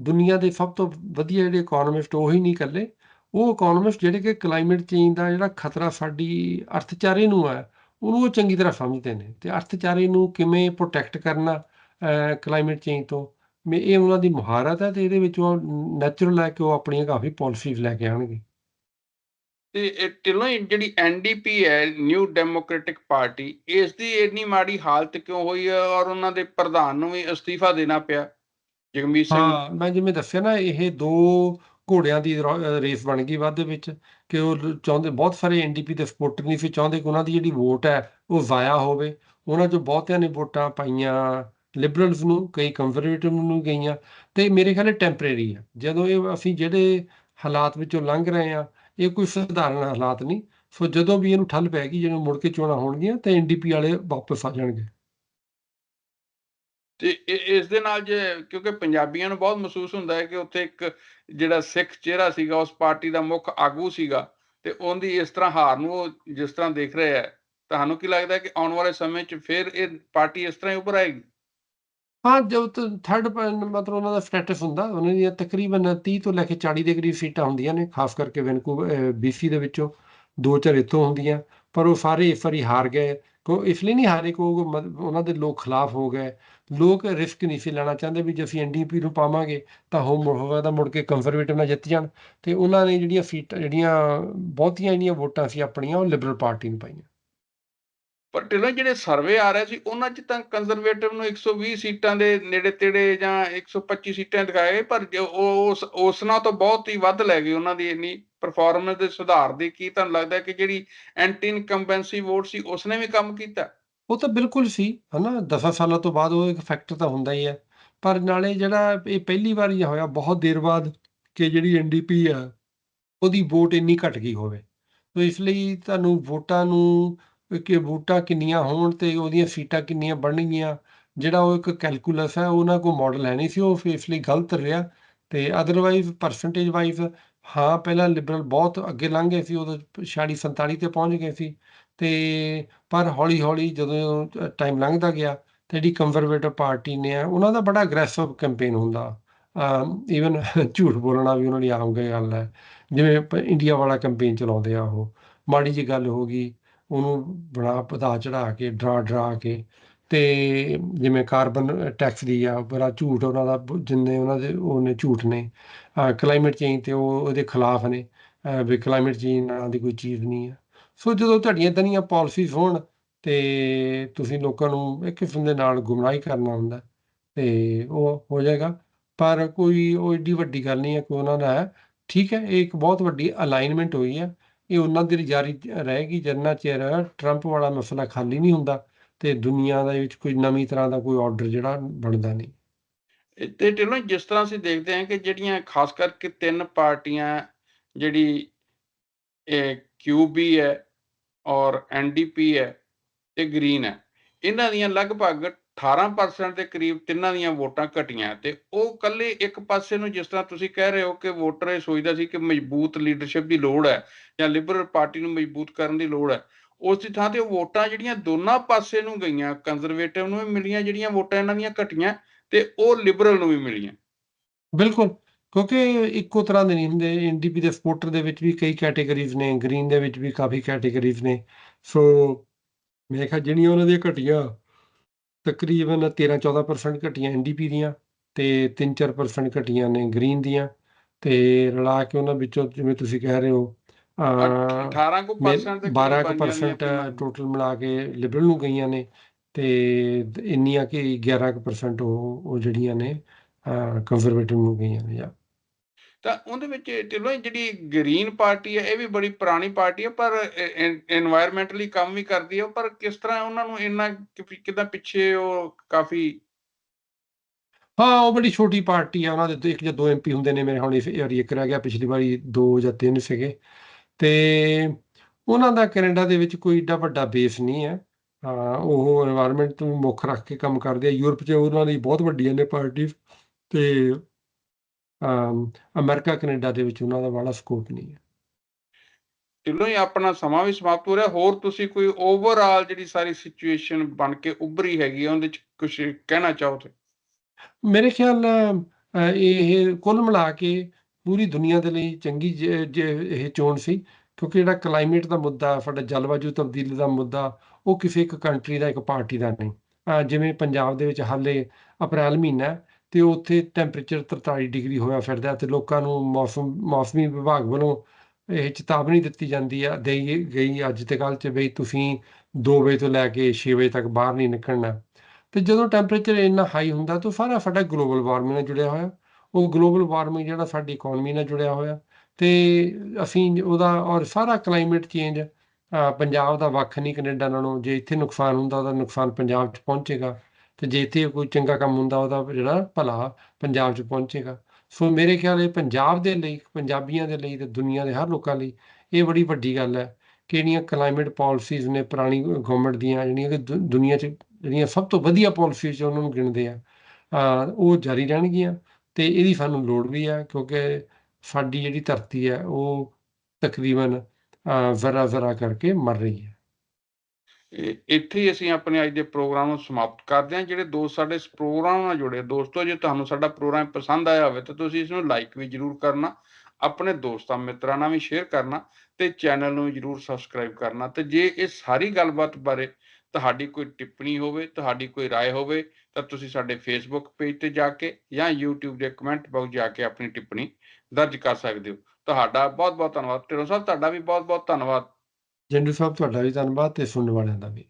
ਦੁਨੀਆ ਦੇ ਸਭ ਤੋਂ ਵਧੀਆ ਜਿਹੜੇ ਇਕਨੋਮਿਸਟ ਉਹੀ ਨਹੀਂ ਇਕੱਲੇ, ਉਹ ਇਕਨੋਮਿਸਟ ਜਿਹੜੇ ਕਿ ਕਲਾਈਮੇਟ ਚੇਂਜ ਦਾ ਜਿਹੜਾ ਖਤਰਾ ਸਾਡੀ ਅਰਥਚਾਰੇ ਨੂੰ ਹੈ, ਉਹਨੂੰ ਉਹ ਚੰਗੀ ਤਰ੍ਹਾਂ ਸਮਝਦੇ ਨੇ, ਤੇ ਅਰਥਚਾਰੇ ਨੂੰ ਕਿਵੇਂ ਪ੍ਰੋਟੈਕਟ ਕਰਨਾ ਕਲਾਈਮੇਟ ਚੇਂਜ ਤੋਂ, ਮੈਂ ਇਹ ਉਹਨਾਂ ਦੀ ਮੁਹਾਰਤ ਹੈ, ਤੇ ਇਹਦੇ ਵਿੱਚ ਉਹ ਨੈਚੁਰਲ ਹੈ ਕਿ ਉਹ ਆਪਣੀਆਂ ਕਾਫੀ ਪਾਲਿਸੀਜ਼ ਲੈ ਕੇ ਆਉਣਗੇ। ਤੇ ਇਹ ਜਿਹੜੀ ਐਨਡੀਪੀ ਹੈ ਨਿਊ ਡੈਮੋਕ੍ਰੈਟਿਕ ਪਾਰਟੀ ਇਸ ਦੀ ਇੰਨੀ ਮਾੜੀ ਹਾਲਤ ਕਿਉਂ ਹੋਈ ਹੈ ਔਰ ਉਹਨਾਂ ਦੇ ਪ੍ਰਧਾਨ ਨੂੰ ਵੀ ਅਸਤੀਫਾ ਦੇਣਾ ਪਿਆ? ਜਗਮੀਤ ਸਿੰਘ ਹਾਂ, ਮੈਂ ਜਿਵੇਂ ਦੱਸਿਆ ਨਾ, ਇਹ ਦੋ ਘੋੜਿਆਂ ਦੀ ਰੌ- ਅਹ ਰੇਸ ਬਣ ਗਈ ਬਾਅਦ ਦੇ ਵਿੱਚ ਕਿ ਉਹ ਚਾਹੁੰਦੇ, ਬਹੁਤ ਸਾਰੇ ਐਨਡੀਪੀ ਦੇ ਸਪੋਰਟਰ ਨਹੀਂ ਸੀ, ਚਾਹੁੰਦੇ ਕਿ ਉਹਨਾਂ ਦੀ ਜਿਹੜੀ ਵੋਟ ਹੈ ਉਹ ਜ਼ਾਇਆ ਹੋਵੇ। ਉਹਨਾਂ ਚੋਂ ਬਹੁਤਿਆਂ ਨੇ ਵੋਟਾਂ ਪਾਈਆਂ ਲਿਬਰਲਸ ਨੂੰ, ਕਈ ਕੰਜ਼ਰਵੇਟਿਵ ਨੂੰ ਗਈਆਂ ਤੇ ਮੇਰੇ ਖਿਆਲ ਟੈਂਪਰੇਰੀ ਆ। ਜਦੋਂ ਇਹ ਅਸੀਂ ਜਿਹੜੇ ਹਾਲਾਤ ਵਿੱਚੋਂ ਲੰਘ ਰਹੇ ਆ ਇਹ ਕੋਈ ਸਧਾਰਨ ਹਾਲਾਤ ਨਹੀਂ। ਸੋ ਜਦੋਂ ਵੀ ਇਹਨੂੰ ਠੱਲ ਪੈਗੀ ਜਦੋਂ ਮੁੜ ਕੇ ਚੋਣਾਂ ਹੋਣਗੀਆਂ, ਤਾਂ ਐਨਡੀਪੀ ਵਾਲੇ ਵਾਪਸ ਆ ਜਾਣਗੇ। ਤੇ ਇ- ਇਸ ਦੇ ਨਾਲ ਜੇ, ਕਿਉਂਕਿ ਪੰਜਾਬੀਆਂ ਨੂੰ ਬਹੁਤ ਮਹਿਸੂਸ ਹੁੰਦਾ ਹੈ ਕਿ ਉੱਥੇ ਇੱਕ ਜਿਹੜਾ ਸਿੱਖ ਚਿਹਰਾ ਸੀਗਾ, ਉਸ ਪਾਰਟੀ ਦਾ ਮੁੱਖ ਆਗੂ ਸੀਗਾ, ਤੇ ਉਹਦੀ ਇਸ ਤਰ੍ਹਾਂ ਹਾਰ ਨੂੰ ਉਹ ਜਿਸ ਤਰ੍ਹਾਂ ਦੇਖ ਰਿਹਾ ਹੈ, ਤੁਹਾਨੂੰ ਕੀ ਲੱਗਦਾ ਹੈ ਕਿ ਆਉਣ ਵਾਲੇ ਸਮੇਂ 'ਚ ਫਿਰ ਇਹ ਪਾਰਟੀ ਇਸ ਤਰ੍ਹਾਂ ਹੀ ਉੱਭਰ ਆਏਗੀ? ਹਾਂ, ਜੋ ਥਰਡ ਮਤਲਬ ਉਹਨਾਂ ਦਾ ਸਟੇਟਸ ਹੁੰਦਾ, ਉਹਨਾਂ ਦੀਆਂ ਤਕਰੀਬਨ 30 ਤੋਂ ਲੈ ਕੇ 40 ਦੇ ਕਰੀਬ ਸੀਟਾਂ ਹੁੰਦੀਆਂ ਨੇ, ਖਾਸ ਕਰਕੇ ਵੈਨਕੂਵਰ ਬੀਸੀ ਦੇ ਵਿੱਚੋਂ। ਦੋ ਚਾਰ ਇੱਥੋਂ ਹੁੰਦੀਆਂ, ਪਰ ਉਹ ਸਾਰੇ ਇਸ ਵਾਰੀ ਹਾਰ ਗਏ। ਕੋ, ਇਸ ਲਈ ਨਹੀਂ ਹਾਰੇ, ਕੋ ਉਹਨਾਂ ਦੇ ਲੋਕ ਖਿਲਾਫ ਹੋ ਗਏ। ਲੋਕ ਰਿਸਕ ਨਹੀਂ ਸੀ ਲੈਣਾ ਚਾਹੁੰਦੇ ਵੀ ਜੇ ਅਸੀਂ ਐਨਡੀਪੀ ਨੂੰ ਪਾਵਾਂਗੇ, ਤਾਂ ਹੋ ਹੋਗਾ ਤਾਂ ਮੁੜ ਕੇ ਕੰਜ਼ਰਵੇਟਿਵ ਨਾਲ ਜਿੱਤ ਜਾਣ। ਤੇ ਉਹਨਾਂ ਨੇ ਜਿਹੜੀਆਂ ਸੀਟਾਂ, ਜਿਹੜੀਆਂ ਬਹੁਤੀਆਂ ਜਿਹੜੀਆਂ ਵੋਟਾਂ ਸੀ ਆਪਣੀਆਂ, ਉਹ ਲਿਬਰਲ ਪਾਰਟੀ ਨੂੰ ਪਾਈਆਂ। ਪਰ ਢਿੱਲੋਂ ਜਿਹੜੇ ਸਰਵੇ ਆ ਰਹੇ ਸੀ, ਉਹਨਾਂ 'ਚ ਤਾਂ ਕੰਜ਼ਰਵੇਟਿਵ ਨੂੰ 120 ਸੀਟਾਂ ਦੇ ਨੇੜੇ ਤੇੜੇ ਜਾਂ 125 ਸੀਟਾਂ ਦਿਖਾਏ, ਪਰ ਉਹ ਉਸ ਉਸ ਨਾਲ ਤਾਂ ਬਹੁਤ ਹੀ ਵੱਧ ਲੈ ਗਏ ਉਹਨਾਂ ਦੀ ਇੰਨੀ ਪਰਫਾਰਮੈਂਸ ਦੇ ਸੁਧਾਰ ਦੀ। ਕੀ ਤੁਹਾਨੂੰ ਲੱਗਦਾ ਕਿ ਜਿਹੜੀ ਐਂਟੀ ਇਨਕੰਬੈਂਸੀ ਵੋਟ ਸੀ, ਉਸਨੇ ਵੀ ਕੰਮ ਕੀਤਾ? ਉਹ ਤਾਂ ਬਿਲਕੁਲ ਸੀ, ਹਨਾ? 10 ਸਾਲਾਂ ਤੋਂ ਬਾਅਦ ਉਹ ਇੱਕ ਫੈਕਟਰ ਤਾਂ ਹੁੰਦਾ ਹੀ ਹੈ। ਪਰ ਨਾਲੇ ਜਿਹੜਾ ਇਹ ਪਹਿਲੀ ਵਾਰੀ ਹੋਇਆ, ਬਹੁਤ ਦੇਰ ਬਾਅਦ ਕਿ ਜਿਹੜੀ ਐਨਡੀਪੀ ਆ, ਉਹਦੀ ਵੋਟ ਇੰਨੀ ਘਟ ਗਈ ਹੋਵੇ। ਤੋ ਇਸ ਲਈ ਤੁਹਾਨੂੰ ਵੋਟਾਂ ਨੂੰ ਕਿ ਵੋਟਾਂ ਕਿੰਨੀਆਂ ਹੋਣ ਤੇ ਉਹਦੀਆਂ ਸੀਟਾਂ ਕਿੰਨੀਆਂ ਬਣਨਗੀਆਂ, ਜਿਹੜਾ ਉਹ ਇੱਕ ਕੈਲਕੂਲਸ ਹੈ, ਉਹਨਾਂ ਕੋਲ ਮਾਡਲ ਹੈ ਨਹੀਂ ਸੀ, ਉਹ ਫਿਰ ਇਸ ਲਈ ਗਲਤ ਰਿਹਾ ਤੇ ਅਦਰਵਾਈਜ਼ ਪਰਸੈਂਟੇਜ ਵਾਈਜ਼ ਹਾਂ, ਪਹਿਲਾਂ ਲਿਬਰਲ ਬਹੁਤ ਅੱਗੇ ਲੰਘ ਗਏ ਸੀ, ਉਦੋਂ 46 47 ਤੇ ਪਹੁੰਚ ਗਏ ਸੀ ਤੇ ਪਰ ਹੌਲੀ ਹੌਲੀ ਜਦੋਂ ਟਾਈਮ ਲੰਘਦਾ ਗਿਆ ਤੇ ਜਿਹੜੀ ਕੰਜ਼ਰਵੇਟਿਵ ਪਾਰਟੀ ਨੇ ਆ ਉਹਨਾਂ ਦਾ ਬੜਾ ਅਗਰੈਸਿਵ ਕੈਂਪੇਨ ਹੁੰਦਾ ਈਵਨ ਝੂਠ ਬੋਲਣਾ ਵੀ ਉਹਨਾਂ ਲਈ ਆਮ ਜਿਹੀ ਗੱਲ ਹੈ, ਜਿਵੇਂ ਇੰਡੀਆ ਵਾਲਾ ਕੈਂਪੇਨ ਚਲਾਉਂਦੇ ਆ ਉਹ, ਮਾੜੀ ਜੀ ਗੱਲ ਹੋ ਗਈ ਉਹਨੂੰ ਬੜਾ ਵਧਾ ਚੜਾ ਕੇ, ਡਰਾ ਡਰਾ ਕੇ ਤੇ ਜਿਵੇਂ ਕਾਰਬਨ ਟੈਕਸ ਦੀ ਆ, ਬੜਾ ਝੂਠ ਉਹਨਾਂ ਦਾ, ਜਿੰਨੇ ਉਹਨਾਂ ਦੇ, ਉਹਨੇ ਝੂਠ ਨੇ। ਕਲਾਈਮੇਟ ਚੇਂਜ ਤੇ ਉਹ ਉਹਦੇ ਖਿਲਾਫ ਨੇ। ਵੀ ਕਲਾਈਮੇਟ ਚੇਂਜ ਨਾਂ ਦੀ ਕੋਈ ਚੀਜ਼ ਨਹੀਂ ਆ। ਸੋ ਜਦੋਂ ਤੁਹਾਡੀਆਂ ਇਦਾਂ ਦੀਆਂ ਪਾਲਿਸੀਜ਼ ਹੋਣ ਤੇ ਤੁਸੀਂ ਲੋਕਾਂ ਨੂੰ ਇੱਕ ਕਿਸਮ ਦੇ ਨਾਲ ਗੁੰਮਰਾਹੀ ਕਰਨਾ ਹੁੰਦਾ ਤੇ ਉਹ ਹੋ ਜਾਏਗਾ। ਪਰ ਕੋਈ ਉਹ ਏਡੀ ਵੱਡੀ ਗੱਲ ਨਹੀਂ ਹੈ ਕਿ ਉਹਨਾਂ ਦਾ ਹੈ ਠੀਕ ਹੈ, ਇਹ ਇੱਕ ਬਹੁਤ ਵੱਡੀ ਅਲਾਈਨਮੈਂਟ ਹੋਈ ਹੈ ਇਹ ਉਹਨਾਂ ਦੀ ਜਾਰੀ ਰਹੇਗੀ, ਜਿੰਨਾ ਚਿਰ ਟਰੰਪ ਵਾਲਾ ਮਸਲਾ ਖਾਲੀ ਨਹੀਂ ਹੁੰਦਾ ਤੇ ਦੁਨੀਆ ਦੇ ਵਿੱਚ ਕੋਈ ਨਵੀਂ ਤਰ੍ਹਾਂ ਦਾ ਕੋਈ ਆਰਡਰ ਜਿਹੜਾ ਬਣਦਾ ਨਹੀਂ। ਤੇ ਢਿੱਲੋਂ ਜਿਸ ਤਰ੍ਹਾਂ ਅਸੀਂ ਦੇਖਦੇ ਹਾਂ ਕਿ ਜਿਹੜੀਆਂ ਖਾਸ ਕਰਕੇ ਤਿੰਨ ਪਾਰਟੀਆਂ ਜਿਹੜੀ ਇਹ ਕਿਊਬੀ ਹੈ ਔਰ ਐਨਡੀਪੀ ਹੈ ਤੇ ਗ੍ਰੀਨ ਹੈ, ਇਹਨਾਂ ਦੀਆਂ ਲਗਭਗ 18% ਦੇ ਕਰੀਬ ਤਿੰਨਾਂ ਦੀਆਂ ਵੋਟਾਂ ਘਟੀਆਂ ਤੇ ਉਹ ਕੱਲੇ ਇੱਕ ਪਾਸੇ ਨੂੰ ਜਿਸ ਤਰ੍ਹਾਂ ਤੁਸੀਂ ਕਹਿ ਰਹੇ ਹੋ ਕਿ ਵੋਟਰ ਇਹ ਸੋਚਦਾ ਸੀ ਕਿ ਮਜ਼ਬੂਤ ਲੀਡਰਸ਼ਿਪ ਦੀ ਲੋੜ ਹੈ ਜਾਂ ਲਿਬਰਲ ਪਾਰਟੀ ਨੂੰ ਮਜ਼ਬੂਤ ਕਰਨ ਦੀ ਲੋੜ ਹੈ, ਉਸ ਦੀ ਥਾਂ ਤੇ ਉਹ ਵੋਟਾਂ ਜਿਹੜੀਆਂ ਦੋਨਾਂ ਪਾਸੇ ਨੂੰ ਗਈਆਂ ਕੰਜ਼ਰਵੇਟਿਵ ਨੂੰ ਵੀ ਮਿਲੀਆਂ ਜਿਹੜੀਆਂ ਵੋਟਾਂ ਇਹਨਾਂ ਦੀਆਂ ਘਟੀਆਂ ਤੇ ਉਹ ਲਿਬਰਲ ਨੂੰ ਵੀ ਮਿਲੀਆਂ। ਬਿਲਕੁਲ, ਕਿਉਂਕਿ ਇੱਕੋ ਤਰ੍ਹਾਂ ਦੇ ਨਹੀਂ ਹੁੰਦੇ ਐਨਡੀਪੀ ਦੇ ਸਪੋਰਟਰ ਦੇ ਵਿੱਚ ਵੀ ਕਈ ਕੈਟਾਗਰੀਜ਼ ਨੇ ਗ੍ਰੀਨ ਦੇ ਵਿੱਚ ਵੀ ਕਾਫੀ ਕੈਟਾਗਰੀਜ਼ ਨੇ ਸੋ ਮੇਰੇ ਖਿਆਲ ਜਿਹੜੀਆਂ ਉਹਨਾਂ ਦੀਆਂ ਘਟੀਆਂ ਤਕਰੀਬਨ 13-14% ਘਟੀਆਂ ਐਨਡੀਪੀ ਦੀਆਂ ਤੇ 3-4% ਘਟੀਆਂ ਨੇ ਗ੍ਰੀਨ ਦੀਆਂ ਤੇ ਰਲਾ ਕੇ ਉਹਨਾਂ ਵਿੱਚੋਂ ਜਿਵੇਂ ਤੁਸੀਂ ਕਹਿ ਰਹੇ ਹੋ ਅਹ 18 ਕੁ ਪਰਸੈਂਟ ਦੇ ਕਰੀਬ ਬਣ ਜਾਂਦੀਆਂ 12% ਪਿੰਡਾਂ ਦੀਆਂ। ਟੋਟਲ ਮਿਲਾ ਕੇ ਲਿਬਰਲ ਨੂੰ ਗਈਆਂ ਨੇ ਤੇ ਇੰਨੀਆਂ ਕਿ 11% ਉਹ ਉਹ ਜਿਹੜੀਆਂ ਨੇ ਕੰਜ਼ਰਵੇਟਿਵ ਨੂੰ ਗਈਆਂ ਨੇ ਜਾਂ ਤਾਂ ਉਹਦੇ ਵਿੱਚ ਢਿੱਲੋਂ ਜਿਹੜੀ ਗ੍ਰੀਨ ਪਾਰਟੀ ਹੈ, ਇਹ ਵੀ ਬੜੀ ਪੁਰਾਣੀ ਪਾਰਟੀ ਹੈ, ਪਰ এনवायरमेंटਲੀ ਕੰਮ ਵੀ ਕਰਦੀ ਹੈ। ਪਰ ਕਿਸ ਤਰ੍ਹਾਂ ਉਹਨਾਂ ਨੂੰ ਇੰਨਾ ਕਿਦਾਂ ਪਿੱਛੇ ਉਹ ਕਾਫੀ ਹਾਂ, ਉਹ ਬੜੀ ਛੋਟੀ ਪਾਰਟੀ ਆ, ਉਹਨਾਂ ਦੇ ਇੱਕ ਜਾਂ ਦੋ ਐਮਪੀ ਹੁੰਦੇ ਨੇ ਮੇਰੇ ਹੁਣ ਯਾਰ ਇੱਕ ਰਹਿ ਗਿਆ, ਪਿਛਲੀ ਵਾਰੀ ਦੋ ਜਾਂ ਤਿੰਨ ਸੀਗੇ। ਤੇ ਉਹਨਾਂ ਦਾ ਕੈਨੇਡਾ ਦੇ ਵਿੱਚ ਕੋਈ ਏਡਾ ਵੱਡਾ ਬੇਸ ਨਹੀਂ ਹੈ। ਉਹ এনवायरमेंट ਨੂੰ ਮੁੱਖ ਰੱਖ ਕੇ ਕੰਮ ਕਰਦੇ ਆ। ਯੂਰਪ 'ਚ ਉਹਨਾਂ ਦੀ ਬਹੁਤ ਵੱਡੀਆਂ ਨੇ ਪਾਰਟੀਆਂ ਤੇ ਅਮਰੀਕਾ ਕੈਨੇਡਾ ਦੇ ਵਿੱਚ ਉਹਨਾਂ ਦਾ ਵਾਲਾ ਸਕੋਪ ਨਹੀਂ ਹੈ। ਢਿੱਲੋਂ ਹੀ ਆਪਣਾ ਸਮਾਂ ਵੀ ਸਮਾਪਤ ਹੋ ਰਿਹਾ। ਹੋਰ ਤੁਸੀਂ ਕੋਈ ਓਵਰਆਲ ਜਿਹੜੀ ਸਾਰੀ ਸਿਚੁਏਸ਼ਨ ਬਣ ਕੇ ਉੱਭਰੀ ਹੈਗੀ ਉਹਦੇ ਚ ਕੁਝ ਕਹਿਣਾ ਚਾਹੋ ਤੇ? ਮੇਰੇ ਖਿਆਲ ਇਹ ਕੁੱਲ ਮਿਲਾ ਕੇ ਪੂਰੀ ਦੁਨੀਆ ਦੇ ਲਈ ਚੰਗੀ ਇਹ ਚੋਣ ਸੀ। ਕਿਉਂਕਿ ਜਿਹੜਾ ਕਲਾਈਮੇਟ ਦਾ ਮੁੱਦਾ ਸਾਡਾ ਜਲਵਾਯੂ ਤਬਦੀਲੀ ਦਾ ਮੁੱਦਾ ਉਹ ਕਿਸੇ ਇੱਕ ਕੰਟਰੀ ਦਾ ਇੱਕ ਪਾਰਟੀ ਦਾ ਨਹੀਂ। ਜਿਵੇਂ ਪੰਜਾਬ ਦੇ ਵਿੱਚ ਹਾਲੇ ਅਪ੍ਰੈਲ ਮਹੀਨਾ ਤੇ ਉੱਥੇ ਟੈਂਪਰੇਚਰ 43 ਡਿਗਰੀ ਹੋਇਆ ਫਿਰਦਾ ਤੇ ਲੋਕਾਂ ਨੂੰ ਮੌਸਮ, ਮੌਸਮੀ ਵਿਭਾਗ ਵੱਲੋਂ ਇਹ ਚੇਤਾਵਨੀ ਦਿੱਤੀ ਜਾਂਦੀ ਆ, ਦੇਈ ਗਈ ਅੱਜ ਤੇ ਕੱਲ੍ਹ ਚ ਬਈ ਤੁਸੀਂ 2 ਵਜੇ ਤੋਂ ਲੈ ਕੇ 6 ਵਜੇ ਤੱਕ ਬਾਹਰ ਨਹੀਂ ਨਿਕਲਣਾ। ਤੇ ਜਦੋਂ ਟੈਂਪਰੇਚਰ ਇੰਨਾ ਹਾਈ ਹੁੰਦਾ ਤਾਂ ਸਾਰਾ ਸਾਡਾ ਗਲੋਬਲ ਵਾਰਮਿੰਗ ਨਾਲ ਜੁੜਿਆ ਹੋਇਆ। ਉਹ ਗਲੋਬਲ ਵਾਰਮਿੰਗ ਜਿਹੜਾ ਸਾਡੀ ਇਕਨੋਮੀ ਨਾਲ ਜੁੜਿਆ ਹੋਇਆ। ਤੇ ਅਸੀਂ ਉਹਦਾ ਔਰ ਸਾਰਾ ਕਲਾਈਮੇਟ ਚੇਂਜ ਪੰਜਾਬ ਦਾ ਵੱਖ ਨਹੀਂ ਕੈਨੇਡਾ ਨਾਲੋਂ, ਜੇ ਇੱਥੇ ਨੁਕਸਾਨ ਹੁੰਦਾ ਉਹਦਾ ਨੁਕਸਾਨ ਪੰਜਾਬ 'ਚ ਪਹੁੰਚੇਗਾ। ਤੇ ਜੇ ਇੱਥੇ ਕੋਈ ਚੰਗਾ ਕੰਮ ਹੁੰਦਾ, ਉਹਦਾ ਜਿਹੜਾ ਭਲਾ ਪੰਜਾਬ 'ਚ ਪਹੁੰਚੇਗਾ। ਸੋ ਮੇਰੇ ਖਿਆਲ ਇਹ ਪੰਜਾਬ ਦੇ ਲਈ, ਪੰਜਾਬੀਆਂ ਦੇ ਲਈ ਤੇ ਦੁਨੀਆ ਦੇ ਹਰ ਲੋਕਾਂ ਲਈ ਇਹ ਬੜੀ ਵੱਡੀ ਗੱਲ ਹੈ ਕਿ ਜਿਹੜੀਆਂ ਕਲਾਈਮੇਟ ਪਾਲਿਸੀਜ਼ ਨੇ ਪੁਰਾਣੀ ਗਵਰਨਮੈਂਟ ਦੀਆਂ, ਜਿਹੜੀਆਂ ਕਿ ਦੁ- ਦੁਨੀਆ 'ਚ ਜਿਹੜੀਆਂ ਸਭ ਤੋਂ ਵਧੀਆ ਪਾਲਿਸੀਜ਼ ਉਹਨਾਂ ਨੂੰ ਗਿਣਦੇ ਆ ਉਹ ਜਾਰੀ ਰਹਿਣਗੀਆਂ ਤੇ ਇਹਦੀ ਸਾਨੂੰ ਲੋੜ ਵੀ ਹੈ ਕਿਉਂਕਿ ਸਾਡੀ ਜਿਹੜੀ ਧਰਤੀ ਹੈ ਉਹ ਤਕਰੀਬਨ ਜ਼ਰਾ ਜ਼ਰਾ ਕਰਕੇ ਮਰ ਰਹੀ ਹੈ। ਇੱਥੇ ਹੀ ਅਸੀਂ ਆਪਣੇ ਅੱਜ ਦੇ ਪ੍ਰੋਗਰਾਮ ਨੂੰ ਸਮਾਪਤ ਕਰਦੇ ਹਾਂ ਜਿਹੜੇ ਦੋਸਤ ਸਾਡੇ ਇਸ ਪ੍ਰੋਗਰਾਮ ਨਾਲ ਜੁੜੇ ਦੋਸਤੋ ਜੇ ਤੁਹਾਨੂੰ ਸਾਡਾ ਪ੍ਰੋਗਰਾਮ ਪਸੰਦ ਆਇਆ ਹੋਵੇ ਤਾਂ ਤੁਸੀਂ ਇਸ ਨੂੰ ਲਾਈਕ ਵੀ ਜਰੂਰ ਕਰਨਾ ਆਪਣੇ ਦੋਸਤਾਂ ਮਿੱਤਰਾਂ ਨਾਲ ਵੀ ਸ਼ੇਅਰ ਕਰਨਾ ਤੇ ਚੈਨਲ ਨੂੰ ਜਰੂਰ ਸਬਸਕ੍ਰਾਈਬ ਕਰਨਾ ਤੇ ਜੇ ਇਹ ਸਾਰੀ ਗੱਲਬਾਤ ਬਾਰੇ ਤੁਹਾਡੀ ਕੋਈ ਟਿੱਪਣੀ ਹੋਵੇ ਤੁਹਾਡੀ ਕੋਈ رائے ਹੋਵੇ ਤਾਂ ਤੁਸੀਂ ਸਾਡੇ ਫੇਸਬੁੱਕ ਪੇਜ ਤੇ ਜਾ ਕੇ ਜਾਂ YouTube ਦੇ ਕਮੈਂਟ ਬਾਕਸ ਜਾ ਕੇ ਆਪਣੀ ਟਿੱਪਣੀ ਦਰਜ ਕਰ ਸਕਦੇ ਹੋ ਤੁਹਾਡਾ ਬਹੁਤ ਬਹੁਤ ਧੰਨਵਾਦ ਢਿੱਲੋਂ ਸਾਹਿਬ ਤੁਹਾਡਾ ਵੀ ਬਹੁਤ ਬਹੁਤ ਧੰਨਵਾਦ ਜੰਡੂ ਸਾਹਿਬ ਤੁਹਾਡਾ ਵੀ ਧੰਨਵਾਦ ਤੇ ਸੁਣਨ ਵਾਲਿਆਂ ਦਾ ਵੀ।